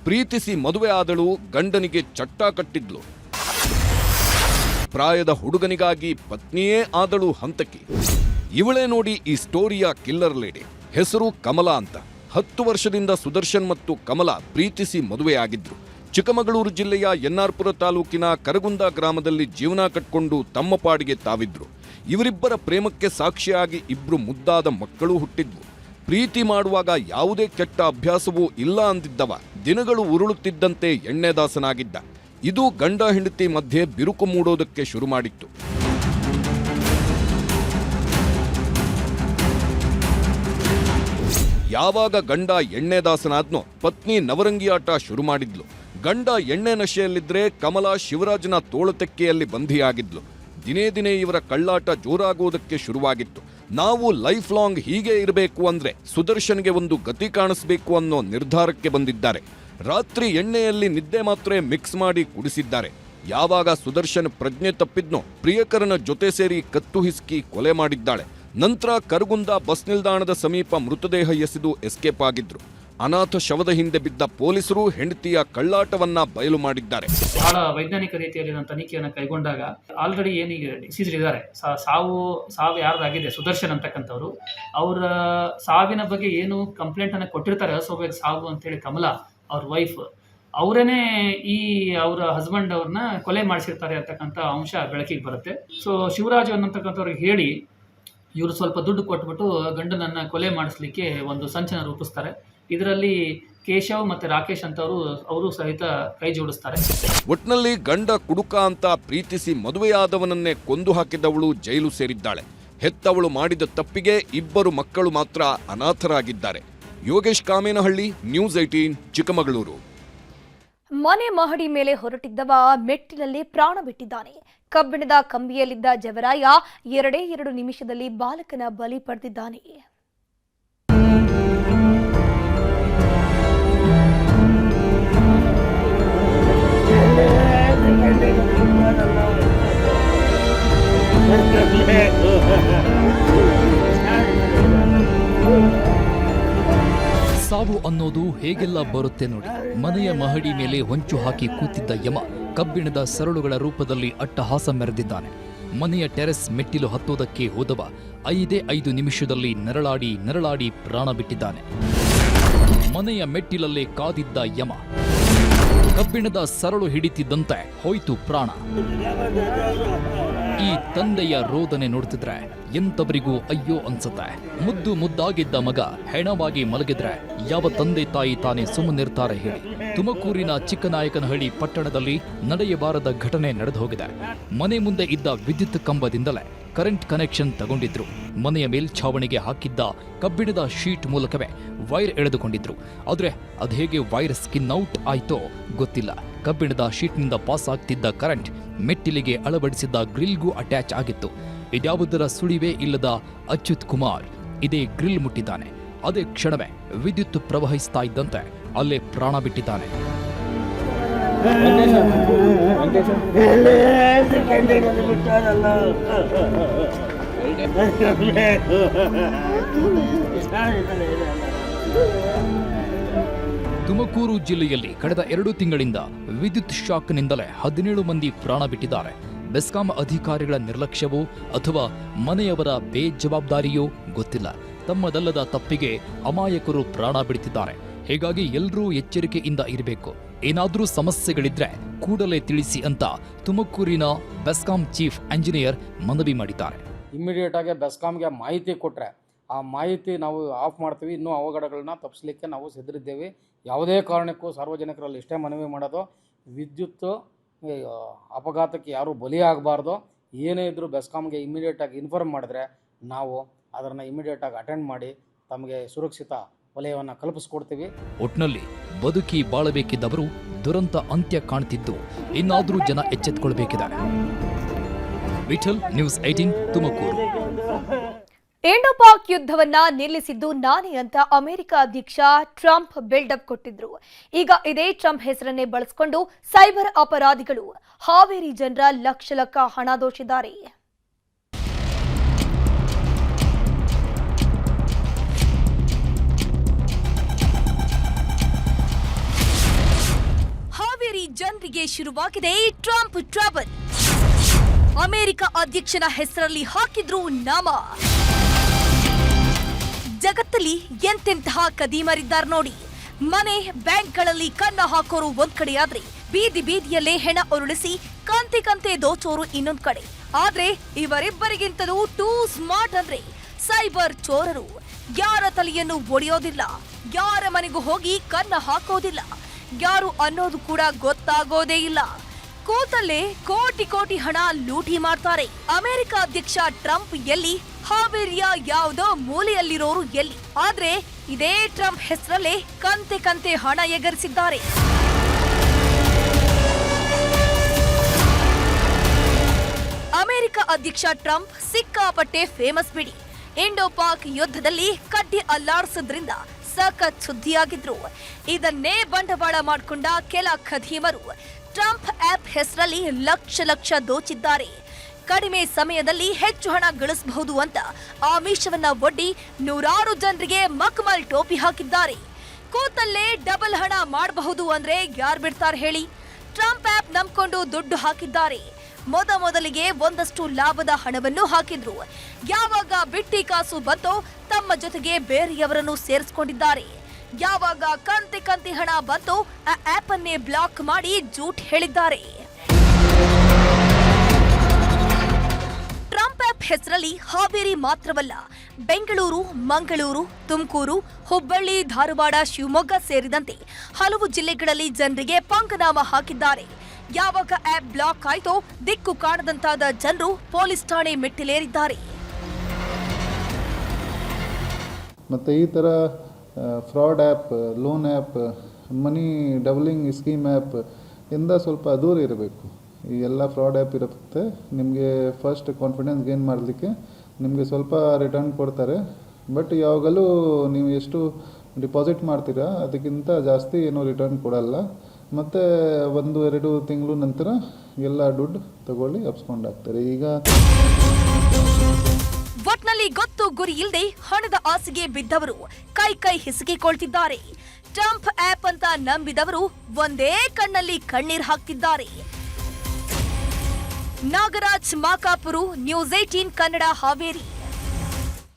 ಪ್ರೀತಿಸಿ ಮದುವೆ ಆದಳು ಗಂಡನಿಗೆ ಚಟ್ಟ ಕಟ್ಟಿದ್ಲು. ಪ್ರಾಯದ ಹುಡುಗನಿಗಾಗಿ ಪತ್ನಿಯೇ ಆದಳು ಹಂತಕಿ. ಇವಳೇ ನೋಡಿ ಈ ಸ್ಟೋರಿಯ ಕಿಲ್ಲರ್ ಲೇಡಿ. ಹೆಸರು ಕಮಲಾ ಅಂತ. ಹತ್ತು ವರ್ಷದಿಂದ ಸುದರ್ಶನ್ ಮತ್ತು ಕಮಲ ಪ್ರೀತಿಸಿ ಮದುವೆಯಾಗಿದ್ದರು ಚಿಕ್ಕಮಗಳೂರು ಜಿಲ್ಲೆಯ ಎನ್ನಾರ್ಪುರ ತಾಲೂಕಿನ ಕರಗುಂದ ಗ್ರಾಮದಲ್ಲಿ ಜೀವನ ಕಟ್ಕೊಂಡು ತಮ್ಮ ಪಾಡಿಗೆ ತಾವಿದ್ರು. ಇವರಿಬ್ಬರ ಪ್ರೇಮಕ್ಕೆ ಸಾಕ್ಷಿಯಾಗಿ ಇಬ್ರು ಮುದ್ದಾದ ಮಕ್ಕಳು ಹುಟ್ಟಿದ್ವು. ಪ್ರೀತಿ ಮಾಡುವಾಗ ಯಾವುದೇ ಕೆಟ್ಟ ಅಭ್ಯಾಸವೂ ಇಲ್ಲ ಅಂದಿದ್ದವ, ದಿನಗಳು ಉರುಳುತ್ತಿದ್ದಂತೆ ಎಣ್ಣೆದಾಸನಾಗಿದ್ದ. ಇದು ಗಂಡ ಹೆಂಡತಿ ಮಧ್ಯೆ ಬಿರುಕು ಮೂಡೋದಕ್ಕೆ ಶುರು ಮಾಡಿತ್ತು ಯಾವಾಗ ಗಂಡ ಎಣ್ಣೆ ದಾಸನಾದ್ನೋ ಪತ್ನಿ ನವರಂಗಿಯಾಟ ಶುರು ಮಾಡಿದ್ಲು. ಗಂಡ ಎಣ್ಣೆ ನಶೆಯಲ್ಲಿದ್ರೆ ಕಮಲಾ ಶಿವರಾಜನ ತೋಳತೆಕ್ಕೆಯಲ್ಲಿ ಬಂಧಿಯಾಗಿದ್ಲು. ದಿನೇ ದಿನೇ ಇವರ ಕಳ್ಳಾಟ ಜೋರಾಗುವುದಕ್ಕೆ ಶುರುವಾಗಿತ್ತು. ನಾವು ಲೈಫ್ ಲಾಂಗ್ ಹೀಗೆ ಇರಬೇಕು ಅಂದ್ರೆ ಸುದರ್ಶನ್ಗೆ ಒಂದು ಗತಿ ಕಾಣಿಸ್ಬೇಕು ಅನ್ನೋ ನಿರ್ಧಾರಕ್ಕೆ ಬಂದಿದ್ದಾರೆ. ರಾತ್ರಿ ಎಣ್ಣೆಯಲ್ಲಿ ನಿದ್ದೆ ಮಾತ್ರ ಮಿಕ್ಸ್ ಮಾಡಿ ಕುಡಿಸಿದ್ದಾರೆ. ಯಾವಾಗ ಸುದರ್ಶನ್ ಪ್ರಜ್ಞೆ ತಪ್ಪಿದ್ನೋ ಪ್ರಿಯಕರನ ಜೊತೆ ಸೇರಿ ಕತ್ತು ಹಿಸ್ಕಿ ಕೊಲೆ ಮಾಡಿದ್ದಾಳೆ. ನಂತರ ಕರಗುಂದ ಬಸ್ ನಿಲ್ದಾಣದ ಸಮೀಪ ಮೃತದೇಹ ಎಸೆದು ಎಸ್ಕೇಪ್ ಆಗಿದ್ರು. ಅನಾಥ ಶವದ ಹಿಂದೆ ಬಿದ್ದ ಪೊಲೀಸರು ಹೆಂಡತಿಯ ಕಳ್ಳಾಟವನ್ನ ಬಯಲು ಮಾಡಿದ್ದಾರೆ. ಬಹಳ ವೈಜ್ಞಾನಿಕ ರೀತಿಯಲ್ಲಿ ನಾನು ತನಿಖೆಯನ್ನು ಕೈಗೊಂಡಾಗ ಆಲ್ರೆಡಿ ಏನೀಗ ಡಿಸೀಸ್ ಇದ್ದಾರೆ. ಸಾವು ಸಾವು ಯಾರ್ದಾಗಿದೆ? ಸುದರ್ಶನ್ ಅಂತಕ್ಕಂಥವ್ರು. ಅವರ ಸಾವಿನ ಬಗ್ಗೆ ಏನು ಕಂಪ್ಲೇಂಟ್ ಅನ್ನ ಕೊಟ್ಟಿರ್ತಾರೆ. ಅಸ್ವಾಭಾವಿಕ ಸಾವು ಅಂತೇಳಿ ಕಮಲಾ, ಅವ್ರ ವೈಫ್ ಅವರೇನೆ ಈ ಅವರ ಹಸ್ಬೆಂಡ್ ಅವ್ರನ್ನ ಕೊಲೆ ಮಾಡಿಸಿರ್ತಾರೆ ಅಂತಕ್ಕಂಥ ಅಂಶ ಬೆಳಕಿಗೆ ಬರುತ್ತೆ. ಸೊ ಶಿವರಾಜ್ ಅನ್ನತಕ್ಕಂಥವ್ರಿಗೆ ಹೇಳಿ ಇವರು ಸ್ವಲ್ಪ ದುಡ್ಡು ಕೊಟ್ಬಿಟ್ಟು ಗಂಡನನ್ನ ಕೊಲೆ ಮಾಡಿಸ್ಲಿಕ್ಕೆ ಒಂದು ಸಂಚನ ರೂಪಿಸ್ತಾರೆ. ಇದರಲ್ಲಿ ಕೇಶವ್ ಮತ್ತೆ ರಾಕೇಶ್ ಅಂತವರು ಅವರು ಸಹಿತ ಕೈ ಜೋಡಿಸ್ತಾರೆ. ಒಟ್ನಲ್ಲಿ ಗಂಡ ಕುಡುಕ ಅಂತ ಪ್ರೀತಿಸಿ ಮದುವೆಯಾದವನನ್ನೇ ಕೊಂದು ಹಾಕಿದವಳು ಜೈಲು ಸೇರಿದ್ದಾಳೆ. ಹೆತ್ತವಳು ಮಾಡಿದ ತಪ್ಪಿಗೆ ಇಬ್ಬರು ಮಕ್ಕಳು ಮಾತ್ರ ಅನಾಥರಾಗಿದ್ದಾರೆ. Yogesh Kamenahalli news eighteen Chikkamagaluru. ಮನೆ ಮಹಡಿ ಮೇಲೆ ಹೊರಟಿದ್ದವ ಮೆಟ್ಟಿನಲ್ಲಿ ಪ್ರಾಣ ಬಿಟ್ಟಿದ್ದಾನೆ. ಕಬ್ಬಿಣದ ಕಂಬಿಯಲ್ಲಿದ್ದ ಜವರಾಯ ಎರಡೇ ಎರಡು ನಿಮಿಷದಲ್ಲಿ ಬಾಲಕನ ಬಲಿ ಪಡೆದಿದ್ದಾನೆ. ಸಾವು ಅನ್ನೋದು ಹೇಗೆಲ್ಲ ಬರುತ್ತೆ ನೋಡಿ. ಮನೆಯ ಮಹಡಿ ಮೇಲೆ ಹೊಂಚು ಹಾಕಿ ಕೂತಿದ್ದ ಯಮ. ಕಬ್ಬಿಣದ ಸರಳುಗಳ ರೂಪದಲ್ಲಿ ಅಟ್ಟಹಾಸ ಮೆರೆದಿದ್ದಾನೆ. ಮನೆಯ ಟೆರೆಸ್ ಮೆಟ್ಟಿಲು ಹತ್ತೋದಕ್ಕೆ ಹೋದವ ಐದೇ ಐದು ನಿಮಿಷದಲ್ಲಿ ನರಳಾಡಿ ನರಳಾಡಿ ಪ್ರಾಣ ಬಿಟ್ಟಿದ್ದಾನೆ. ಮನೆಯ ಮೆಟ್ಟಿಲಲ್ಲೇ ಕಾದಿದ್ದ ಯಮ. ಕಬ್ಬಿಣದ ಸರಳು ಹಿಡಿತಿದ್ದಂತೆ ಹೋಯ್ತು ಪ್ರಾಣ. ಈ ತಂದೆಯ ರೋದನೆ ನೋಡ್ತಿದ್ರೆ ಎಂತವರಿಗೂ ಅಯ್ಯೋ ಅನ್ಸುತ್ತೆ. ಮುದ್ದು ಮುದ್ದಾಗಿದ್ದ ಮಗ ಹೆಣವಾಗಿ ಮಲಗಿದ್ರೆ ಯಾವ ತಂದೆ ತಾಯಿ ತಾನೇ ಸುಮ್ಮನಿರ್ತಾರೆ ಹೇಳಿ. ತುಮಕೂರಿನ ಚಿಕ್ಕನಾಯಕನಹಳ್ಳಿ ಪಟ್ಟಣದಲ್ಲಿ ನಡೆಯಬಾರದ ಘಟನೆ ನಡೆದು ಹೋಗಿದೆ. ಮನೆ ಮುಂದೆ ಇದ್ದ ವಿದ್ಯುತ್ ಕಂಬದಿಂದಲೇ ಕರೆಂಟ್ ಕನೆಕ್ಷನ್ ತಗೊಂಡಿದ್ರು ಮನೆಯ ಮೇಲ್ಛಾವಣಿಗೆ ಹಾಕಿದ್ದ ಕಬ್ಬಿಣದ ಶೀಟ್ ಮೂಲಕವೇ ವೈರ್ ಎಳೆದುಕೊಂಡಿದ್ರು ಆದ್ರೆ ಅದೇಗೆ ವೈರ್ ಸ್ಕಿನ್ ಔಟ್ ಆಯ್ತೋ ಗೊತ್ತಿಲ್ಲ ಕಬ್ಬಿಣದ ಶೀಟ್ನಿಂದ ಪಾಸ್ ಆಗ್ತಿದ್ದ ಕರೆಂಟ್ ಮೆಟ್ಟಿಲಿಗೆ ಅಳವಡಿಸಿದ್ದ ಗ್ರಿಲ್ಗೂ ಅಟ್ಯಾಚ್ ಆಗಿತ್ತು ಇದ್ಯಾವುದರ ಸುಳಿವೇ ಇಲ್ಲದ ಅಚ್ಯುತ್ ಕುಮಾರ್ ಇದೇ ಗ್ರಿಲ್ ಮುಟ್ಟಿದ್ದಾನೆ ಅದೇ ಕ್ಷಣವೇ ವಿದ್ಯುತ್ ಪ್ರವಹಿಸ್ತಾ ಇದ್ದಂತೆ ಅಲ್ಲೇ ಪ್ರಾಣ ಬಿಟ್ಟಿದ್ದಾನೆ ತುಮಕೂರು ಜಿಲ್ಲೆಯಲ್ಲಿ ಕಳೆದ ಎರಡು ತಿಂಗಳಿಂದ ವಿದ್ಯುತ್ ಶಾಕ್ನಿಂದಲೇ ಹದಿನೇಳು ಮಂದಿ ಪ್ರಾಣ ಬಿಟ್ಟಿದ್ದಾರೆ. ಬೆಸ್ಕಾಂ ಅಧಿಕಾರಿಗಳ ನಿರ್ಲಕ್ಷ್ಯವೋ ಅಥವಾ ಮನೆಯವರ ಬೇಜವಾಬ್ದಾರಿಯೋ ಗೊತ್ತಿಲ್ಲ. ತಮ್ಮದಲ್ಲದ ತಪ್ಪಿಗೆ ಅಮಾಯಕರು ಪ್ರಾಣ ಬಿಡುತ್ತಿದ್ದಾರೆ. ಹೀಗಾಗಿ ಎಲ್ಲರೂ ಎಚ್ಚರಿಕೆಯಿಂದ ಇರಬೇಕು. ಏನಾದರೂ ಸಮಸ್ಯೆಗಳಿದ್ರೆ ಕೂಡಲೇ ತಿಳಿಸಿ ಅಂತ ತುಮಕೂರಿನ ಬೆಸ್ಕಾಂ ಚೀಫ್ ಎಂಜಿನಿಯರ್ ಮನವಿ ಮಾಡಿದ್ದಾರೆ. ಇಮ್ಮಿಡಿಯೇಟ್ ಆಗಿ ಬೆಸ್ಕಾಂಗೆ ಮಾಹಿತಿ ಕೊಟ್ಟರೆ ಆ ಮಾಹಿತಿ ನಾವು ಆಫ್ ಮಾಡ್ತೀವಿ ಇನ್ನೂ ಅವಘಡಗಳನ್ನ ತಪ್ಪಿಸ್ಲಿಕ್ಕೆ ನಾವು ಸಿದ್ಧರಿದ್ದೇವೆ ಯಾವುದೇ ಕಾರಣಕ್ಕೂ ಸಾರ್ವಜನಿಕರಲ್ಲಿ ಇಷ್ಟೇ ಮನವಿ ಮಾಡೋದು. ವಿದ್ಯುತ್ ಅಪಘಾತಕ್ಕೆ ಯಾರೂ ಬಲಿಯಾಗಬಾರ್ದು. ಏನೇ ಇದ್ದರೂ ಬೆಸ್ಕಾಮ್ಗೆ ಇಮ್ಮಿಡಿಯೇಟಾಗಿ ಇನ್ಫಾರ್ಮ್ ಮಾಡಿದ್ರೆ ನಾವು ಅದನ್ನು ಆಗಿ ಅಟೆಂಡ್ ಮಾಡಿ ತಮಗೆ ಸುರಕ್ಷಿತ ವಲಯವನ್ನು ಕಲ್ಪಿಸ್ಕೊಡ್ತೀವಿ. ಒಟ್ನಲ್ಲಿ ಬದುಕಿ ಬಾಳಬೇಕಿದ್ದವರು ದುರಂತ ಅಂತ್ಯ ಕಾಣ್ತಿದ್ದು. ಇನ್ನಾದರೂ ಜನ ಎಚ್ಚೆತ್ತುಕೊಳ್ಬೇಕಿದೆ Vittal news eighteen Tumakuru. Indo ಯುದ್ಧವನ್ನ ನಿಲ್ಲಿಸಿದ್ದು ನಾನೇ ಅಂತ ಅಮೆರಿಕ ಅಧ್ಯಕ್ಷ ಟ್ರಂಪ್ ಬಿಲ್ಡಪ್ ಕೊಟ್ಟಿದ್ರು. ಈಗ ಇದೇ ಟ್ರಂಪ್ ಹೆಸರನ್ನೇ ಬಳಸಿಕೊಂಡು ಸೈಬರ್ ಅಪರಾಧಿಗಳು. ಹಾವೇರಿ ಜನರ ಲಕ್ಷ ಲಕ್ಷ ಹಣ ದೋಚಿದ್ದಾರೆ. ಜನರಿಗೆ ಶುರುವಾಗಿದೆ ಟ್ರಂಪ್ ಟ್ರಾವೆಲ್ ಅಮೆರಿಕ ಅಧ್ಯಕ್ಷನ ಹೆಸರಲ್ಲಿ ಹಾಕಿದ್ರು ನಾಮ. ಜಗತ್ತಲ್ಲಿ ಎಂತೆಂತಹ ಕದೀಮರಿದ್ದಾರೆ ನೋಡಿ. ಮನೆ, ಬ್ಯಾಂಕ್ಗಳಲ್ಲಿ ಕನ್ನ ಹಾಕೋರು ಒಂದ್ ಕಡೆಯಾದ್ರೆ ಬೀದಿ ಬೀದಿಯಲ್ಲೇ ಹೆಣ ಉರುಳಿಸಿ ಕಂತೆ ಕಂತೆ ದೋಚೋರು ಇನ್ನೊಂದ್ ಕಡೆ. ಆದ್ರೆ ಇವರಿಬ್ಬರಿಗಿಂತಲೂ ಟೂ ಸ್ಮಾರ್ಟ್ ಅಂದ್ರೆ ಸೈಬರ್ ಚೋರರು. ಯಾರ ತಲೆಯನ್ನು ಒಡೆಯೋದಿಲ್ಲ, ಯಾರ ಮನೆಗೂ ಹೋಗಿ ಕನ್ನ ಹಾಕೋದಿಲ್ಲ. ಯಾರು ಅನ್ನೋದು ಕೂಡ ಗೊತ್ತಾಗೋದೇ ಇಲ್ಲ. ಕೂತಲ್ಲೇ ಕೋಟಿ ಕೋಟಿ ಹಣ ಲೂಟಿ ಮಾಡ್ತಾರೆ. ಅಮೆರಿಕ ಅಧ್ಯಕ್ಷ ಟ್ರಂಪ್ ಎಲ್ಲಿ, ಹಾವೇರಿಯ ಯಾವುದೋ ಮೂಲೆಯಲ್ಲಿರೋರು ಎಲ್ಲಿ. ಆದ್ರೆ ಇದೇ ಟ್ರಂಪ್ ಹೆಸರಲ್ಲೇ ಕಂತೆ ಕಂತೆ ಹಣ ಎಗರಿಸಿದ್ದಾರೆ. ಅಮೆರಿಕ ಅಧ್ಯಕ್ಷ ಟ್ರಂಪ್ ಸಿಕ್ಕಾಪಟ್ಟೆ ಫೇಮಸ್ ಬಿಡಿ. ಇಂಡೋ ಪಾಕ್ ಯುದ್ಧದಲ್ಲಿ ಕಡ್ಡಿ ಅಲ್ಲಾಡಿಸೋದ್ರಿಂದ ಸಖತ್ ಸುದ್ದಿಯಾಗಿದ್ರು. ಇದನ್ನೇ ಬಂಡವಾಳ ಮಾಡಿಕೊಂಡ ಕೆಲ ಖದೀಮರು. ಟ್ರಂಪ್ ಆಪ್ ಹೆಸರಲ್ಲಿ ಲಕ್ಷ ಲಕ್ಷ ದೋಚಿದ್ದಾರೆ. ಕಡಿಮೆ ಸಮಯದಲ್ಲಿ ಹೆಚ್ಚು ಹಣ ಗಳಿಸಬಹುದು ಅಂತ ಆಮಿಷವನ್ನ ಒಡ್ಡಿ ನೂರಾರು ಜನರಿಗೆ ಮಕ್ಮಲ್ ಟೋಪಿ ಹಾಕಿದ್ದಾರೆ. ಕೂತಲ್ಲೇ ಡಬಲ್ ಹಣ ಮಾಡಬಹುದು ಅಂದ್ರೆ ಯಾರ್ ಬಿಡ್ತಾರೆ ಹೇಳಿ. ಟ್ರಂಪ್ ಆಪ್ ನಂಬಿಕೊಂಡು ದುಡ್ಡು ಹಾಕಿದ್ದಾರೆ. ಮೊದ ಮೊದಲಿಗೆ ಒಂದಷ್ಟು ಲಾಭದ ಹಣವನ್ನು ಹಾಕಿದ್ರು. ಯಾವಾಗ ಬಿಟ್ಟಿ ಕಾಸು ಬಂತೋ ತಮ್ಮ ಜೊತೆಗೆ ಬೇರೆಯವರನ್ನು ಸೇರಿಸಿಕೊಂಡಿದ್ದಾರೆ. ಯಾವಾಗ ಕಂತೆ ಕಂತಿ ಹಣ ಬಂತೋ ಆ ಆಪ್ ಅನ್ನೇ ಬ್ಲಾಕ್ ಮಾಡಿ ಜೂಟ್ ಹೇಳಿದ್ದಾರೆ. ಟ್ರಂಪ್ ಆಪ್ ಹೆಸರಲ್ಲಿ ಹಾವೇರಿ ಮಾತ್ರವಲ್ಲ, ಬೆಂಗಳೂರು, ಮಂಗಳೂರು, ತುಮಕೂರು, ಹುಬ್ಬಳ್ಳಿ, ಧಾರವಾಡ, ಶಿವಮೊಗ್ಗ ಸೇರಿದಂತೆ ಹಲವು ಜಿಲ್ಲೆಗಳಲ್ಲಿ ಜನರಿಗೆ ಪಂಕನಾಮ ಹಾಕಿದ್ದಾರೆ. ಯಾವಾಗ ಆಪ್ ಬ್ಲಾಕ್ ಆಯ್ತೋ ದಿಕ್ಕು ಕಾಣದಂತಾದ ಜನರು ಪೊಲೀಸ್ ಠಾಣೆ ಮೆಟ್ಟಿಲೇರಿದ್ದಾರೆ. ಮತ್ತು ಈ ಥರ fraud app loan app money doubling scheme app ಇಂದ ಸ್ವಲ್ಪ ದೂರ ಇರಬೇಕು. ಈ ಎಲ್ಲ ಫ್ರಾಡ್ ಆ್ಯಪ್ ಇರುತ್ತೆ. ನಿಮಗೆ ಫಸ್ಟ್ ಕಾನ್ಫಿಡೆನ್ಸ್ ಗೇನ್ ಮಾಡಲಿಕ್ಕೆ ನಿಮಗೆ ಸ್ವಲ್ಪ ರಿಟರ್ನ್ ಕೊಡ್ತಾರೆ. ಬಟ್ ಯಾವಾಗಲೂ ನೀವು ಎಷ್ಟು ಡಿಪಾಸಿಟ್ ಮಾಡ್ತೀರಾ, ಅದಕ್ಕಿಂತ ಜಾಸ್ತಿ ಏನೂ ರಿಟರ್ನ್ ಕೊಡಲ್ಲ. ಮತ್ತು ಒಂದು, ಎರಡು ತಿಂಗಳು ನಂತರ ಎಲ್ಲ ದುಡ್ಡು ತಗೊಳ್ಳಿ ಅಪ್ಸ್ಕೊಂಡಾಗ್ತಾರೆ ಈಗ ಒಟ್ನಲ್ಲಿ ಗೊತ್ತು ಗುರಿ ಇಲ್ಲದೆ ಹಣದ ಆಸೆಗೆ ಬಿದ್ದವರು ಕೈ ಕೈ ಹಿಸುಕಿಕೊಳ್ತಿದ್ದಾರೆ. ಟ್ರಂಪ್ ಆಪ್ ಅಂತ ನಂಬಿದವರು ಒಂದೇ ಕಣ್ಣಲ್ಲಿ ಕಣ್ಣೀರ್ ಹಾಕ್ತಿದ್ದಾರೆ. Nagaraj Makapuru, news eighteen Kannada Haveri.